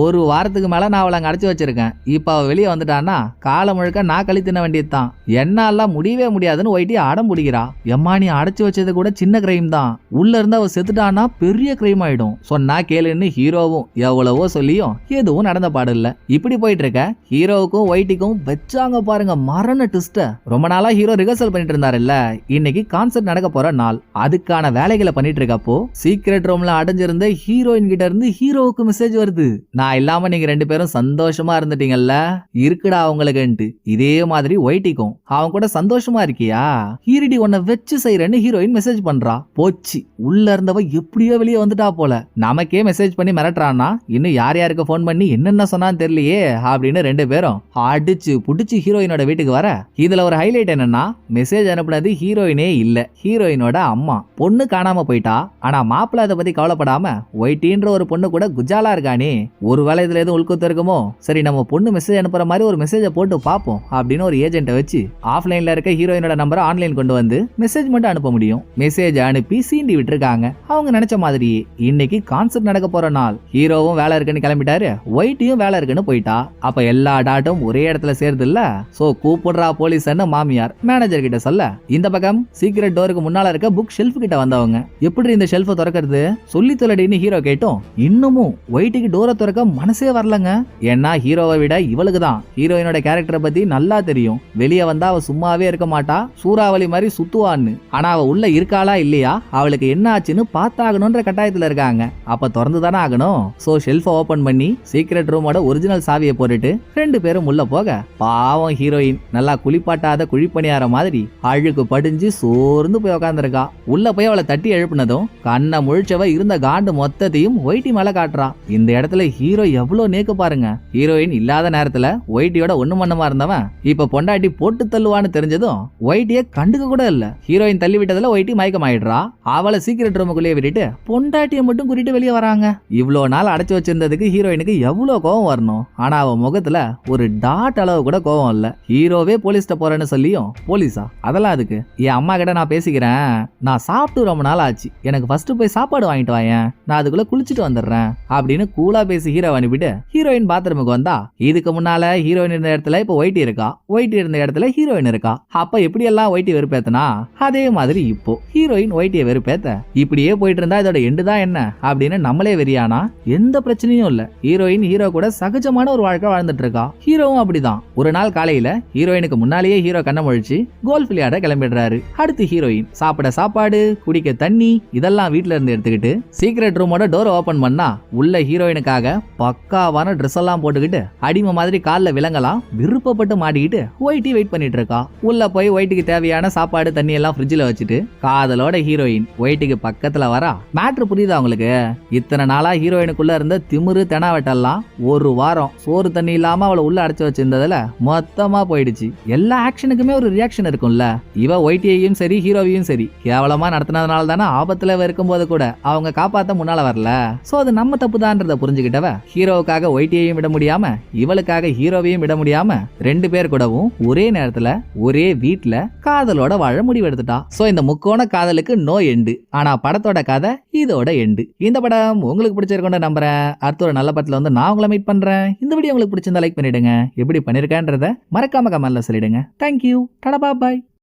ஒரு வாரத்துக்கு மேல நான் அவளை அங்க அடைச்சு வச்சிருக்கேன். இப்ப அவ வெளியே வந்துட்டான்னா காலம் முழுக்க நான் கழி தின்ன வேண்டியதுதான். என்னாலாம் முடியவே முடியாதுன்னு ஒயிட்டி அடம் பிடிக்கிறா. எம்மா நீ அடைச்சு வச்சது கூட சின்ன கிரைம் தான். உள்ள இருந்து அவ செத்துட்டான்னா பெரிய கிரைம் ஆயிடும். சொன்னா கேளுன்னு ஹீரோவும் எவ்வளவோ சொல்லியும் எதுவும் நடந்த பாடு இல்ல. இப்படி போயிட்டு இருக்க ஹீரோவுக்கும் ஒயிட்டிக்கும் வச்சாங்க பாருங்க மரண ட்விஸ்ட ரொம்ப நாளா ஹீரோ ரிஹர்சல் பண்ணிட்டு இருந்தாருல்ல. இன்னைக்கு கான்சர்ட் நடக்க போற நாள். அதுக்கான வேலைகளை பண்ணிட்டு இருக்கப்போ சீக்ரெட் ரூம்ல அடைஞ்சிருந்த ஹீரோயின் கிட்ட இருந்து ஹீரோவுக்கு மெசேஜ் வருது. நான் இல்லாம நீங்க ரெண்டு பேரும் சந்தோஷமா இருந்துட்டீங்கல்ல? இருக்குடா அவங்களுக்குன்ட்டு இதே மாதிரி ஒயிட்டிக்கும். அவன் கூட சந்தோஷமா இருக்கியா? ஹீரடி உன்னை வச்சு செய்யறேன்னு ஹீரோயின் மெசேஜ் பண்றா. போச்சு. உள்ள இருந்தவ எப்படியோ வெளியே வந்துட்டா போல. நமக்கே மெசேஜ் பண்ணி மிரட்டுறான்னா இன்னும் யார் யாருக்கு ஃபோன் பண்ணி என்னென்ன சொன்னான்னு தெரியலையே அப்படின்னு ரெண்டு பேரும் அடிச்சு புடிச்சு ஹீரோயினோட வீட்டுக்கு வர. இதுல ஒரு ஹைலைட் என்னன்னா மெசேஜ் அனுப்புனது ஹீரோயினே இல்ல. ஹீரோயினோட அம்மா. பொண்ணு காணாம போயிட்டா. ஆனா மாப்பிள்ள அதை பத்தி கவலைப்படாம ஒயிட்டின்ற ஒரு பொண்ணு கூட குஜாலா இருக்கானே? ஒருவேளை இதுல எதுவும் உள்குத்து இருக்குமோ? சரி நம்ம பொண்ணு மெசேஜ் அனுப்புற மாதிரி ஒரு மெசேஜை போட்டு பார்ப்போம் அப்படின்னு ஒரு ஏஜென்ட்டை வச்சு ஆஃப்லைன்ல இருக்க ஹீரோயினோட நம்பரை ஆன்லைன் கொண்டு வந்து மெசேஜ் மட்டும் அனுப்ப முடியும். மெசேஜ் அனுப்பி சீண்டி விட்டுருக்காங்க. அவங்க நினைச்ச மாதிரியே இன்னைக்கு கான்சர்ட் நடக்க போற நாள். ஹீரோவும் வேலை இருக்குன்னு கிளம்பிட்டாரு. ஒயிட்டியும் வேலை இருக்குன்னு போயிட்டா. அப்ப எல்லா டாட்டும் ஒரே இடத்துல சேர்ந்து இல்ல? சோ கூப்பிடுறா போலீஸ்னு மாமியார் மேனேஜர் கிட்ட சொல்ல இந்த பக்கம் சீக்கிரட் டோருக்கு முன்னால இருக்க புக் ஷெல்ஃப் கிட்ட வந்தவங்க. எப்படி இந்த ஷெல்ஃபை திறக்கிறது? சொல்லி தொலைடின்னு ஹீரோ கேட்டோம். இன்னமும் ஒயிட்டுக்கு டோரை திறக்க மனசே வரலங்க. ஏன்னா ஹீரோவை விட இவளுக்கு தான் ஹீரோயினோட கேரக்டரை பத்தி நல்லா தெரியும். வெளியே வந்தா அவ சும்மாவே இருக்க மாட்டா. சூறாவளி மாதிரி சுத்துவான்னு. ஆனா அவ உள்ள இருக்காளா இல்லையா? அவளுக்கு என்ன ஆச்சுன்னு பார்த்தாகணும்ன்ற கட்டாயத்துல இருக்காங்க. அப்ப திறந்து தானே ஆகணும். சோ ஷெல்ஃபை ஓபன் பண்ணி சீக்ரெட் ரூமோட ஒரிஜினல் சாவியை போட்டுட்டு ரெண்டு பேரும் உள்ள போக. பாவம் ஹீரோயின். நல்லா குளிப்பாட்டாத குழிப்பணியார மாதிரி அழுக்கு படிஞ்சு சோர்ந்து போய் உக்காந்துருக்கா. உள்ள போய் அவளை தட்டி எழுப்புனதும் கண்ணை முழிச்சவ இருந்த காண்டு மொத்தத்தையும் ஒயிட்டி மேல காட்டுறா. இந்த இடத்துல ஹீரோ எவ்வளவு நேக்கு பாருங்க. ஹீரோயின் இல்லாத நேரத்துல ஒயிட்டியோட ஒண்ணு மண்ணமா இருந்தவன் இப்ப பொண்டாட்டி போட்டு தள்ளுவான்னு தெரிஞ்சதும் ஒயிட்டிய கண்டுக்க கூட இல்ல. ஹீரோயின் தள்ளி விட்டதுல ஒயிட்டி மயக்கம் ஆயிடுறா அவளை சீக்கிரட் ரூமுக்குள்ளேயே விட்டுட்டு பொண்டாட்டிய மட்டும் கூட்டிட்டு வெளியே வராங்க. இவ்வளவு நாள் அடைச்சு வச்சிருந்ததுக்கு ஹீரோயினுக்கு எவ்வளவு கோவம் வரணும். ஆனா அவ முகத்துல ஒரு டாட் அளவு கூட கோவம் இல்ல. ஹீரோவே போலீஸ்ட போறேன்னு சொல்லியும் போலீஸா அதெல்லாம் அதுக்கு என் அம்மா கிட்ட நான் பேசிக்கிறேன். நான் சாப்பிட்டு ரொம்ப நாள் ஆச்சு. எனக்கு ஃபர்ஸ்ட் போய் சாப்பாடு வாங்கிட்டு வாயேன். நான் அதுக்குள்ள குளிச்சுட்டு வந்துடுறேன். அப்படின்னு கூலா பேசி ஹீரோ அனுப்பிட்டு ஹீரோயின் பாத்ரூமுக்கு வந்தா இதுக்கு முன்னால ஹீரோயின் இருந்த இடத்துல இப்ப ஒயிட்டி இருக்கா? ஒயிட்டி இருந்த இடத்துல ஹீரோயின் இருக்கா? அப்ப எப்படி எல்லாம் ஒயிட்டி வெறுப்பேத்தனா? அதே மாதிரி இப்போ ஹீரோயின் ஒயிட்டியை வெறுப்பேத்த. இப்படியே போயிட்டு இருந்தா இதோட எண்டு தான் என்ன? அப்படின்னு நம்மளே வெறியானா? எந்த பிரச்சனையும் இல்ல. ஹீரோயின் ஹீரோ கூட சகஜமான ஒரு வாழ்க்கை வாழ்ந்துட்டு இருக்கா ஹீரோவும் அப்படிதான். ஒரு நாள் காலையில ஹீரோயினுக்கு முன்னாலேயே ஹீரோ கண்ண முழிச்சு கோல்ஃப் விளையாட கிளம்பிடுறாரு. அடுத்து ஹீரோயின் சாப்பிட சாப்பாடு குடிக்க தண்ணி இதெல்லாம் வீட்டுல இருந்து எடுத்துக்கிட்டு சீக்ரெட் ரூமோட டோர் ஓபன் பண்ணா உள்ள ஹீரோயினுக்காக பக்காவான ட்ரெஸ் எல்லாம் போட்டுக்கிட்டு அடிமை மாதிரி கால்ல விலங்கலாம் விருப்பப்பட்டு மாட்டிக்கிட்டு ஒயிட்டி வெயிட் பண்ணிட்டு இருக்கா. உள்ள போய் ஒயிட்டுக்கு தேவையான சாப்பாடு தண்ணி எல்லாம் ஃப்ரிட்ஜில் வச்சுட்டு காதலோட ஹீரோயின் ஒயிட்டுக்கு பக்கத்துல வரா. மேட்ரு புரியுதா உங்களுக்கு? இத்தனை நாளா ஹீரோயினுக்குள்ள இருந்த திமிரு தெனாவெட்டெல்லாம் ஒரு வாரம் சோறு தண்ணி இல்லாம அவளை உள்ள அடைச்சு வச்சிருந்ததுல மொத்தமா போயிடுச்சு. எல்லா ஆக்ஷனுக்குமே ஒரு ரியாக்ஷன் இருக்கும்ல. இவ ஒயிட்டியையும் சரி ஹீரோவையும் சரி. கேவலமா நடத்தினதுனால தானே ஆபத்துல இருக்கும் இருக்கும்போது கூட அவங்க காப்பாத்த முன்னால வரல. சோ அது நம்ம தப்புதான்றத புரிஞ்சுக்கிட்டவ ஹீரோவுக்காக ஒயிட்டியையும் விட முடியாம இவளுக்காக ஹீரோவையும் விட முடியாம ரெண்டு பேர் கூடவும் ஒரே நேரத்துல ஒரே வீட்டுல காதலோட வாழ முடிவெடுத்துட்டா. சோ இந்த முக்கோண காதலுக்கு நோ எண்டு ஆனா படத்தோட கதை இதோட எண்டு இந்த படம் உங்களுக்கு பிடிச்சிருக்கோன்னு நம்புறேன். அடுத்த ஒரு நல்ல படத்துல வந்து நான் உங்களை மீட் பண்றேன். இந்த வீடியோ உங்களுக்கு பிடிச்சிருந்தா லைக் பண்ணிடுங்க. எப்படி பண்ணிருக்கேன்றத மறக்காம கமெண்ட்ல சொல்லிடுங்க. தேங்க்யூ டடா பாய்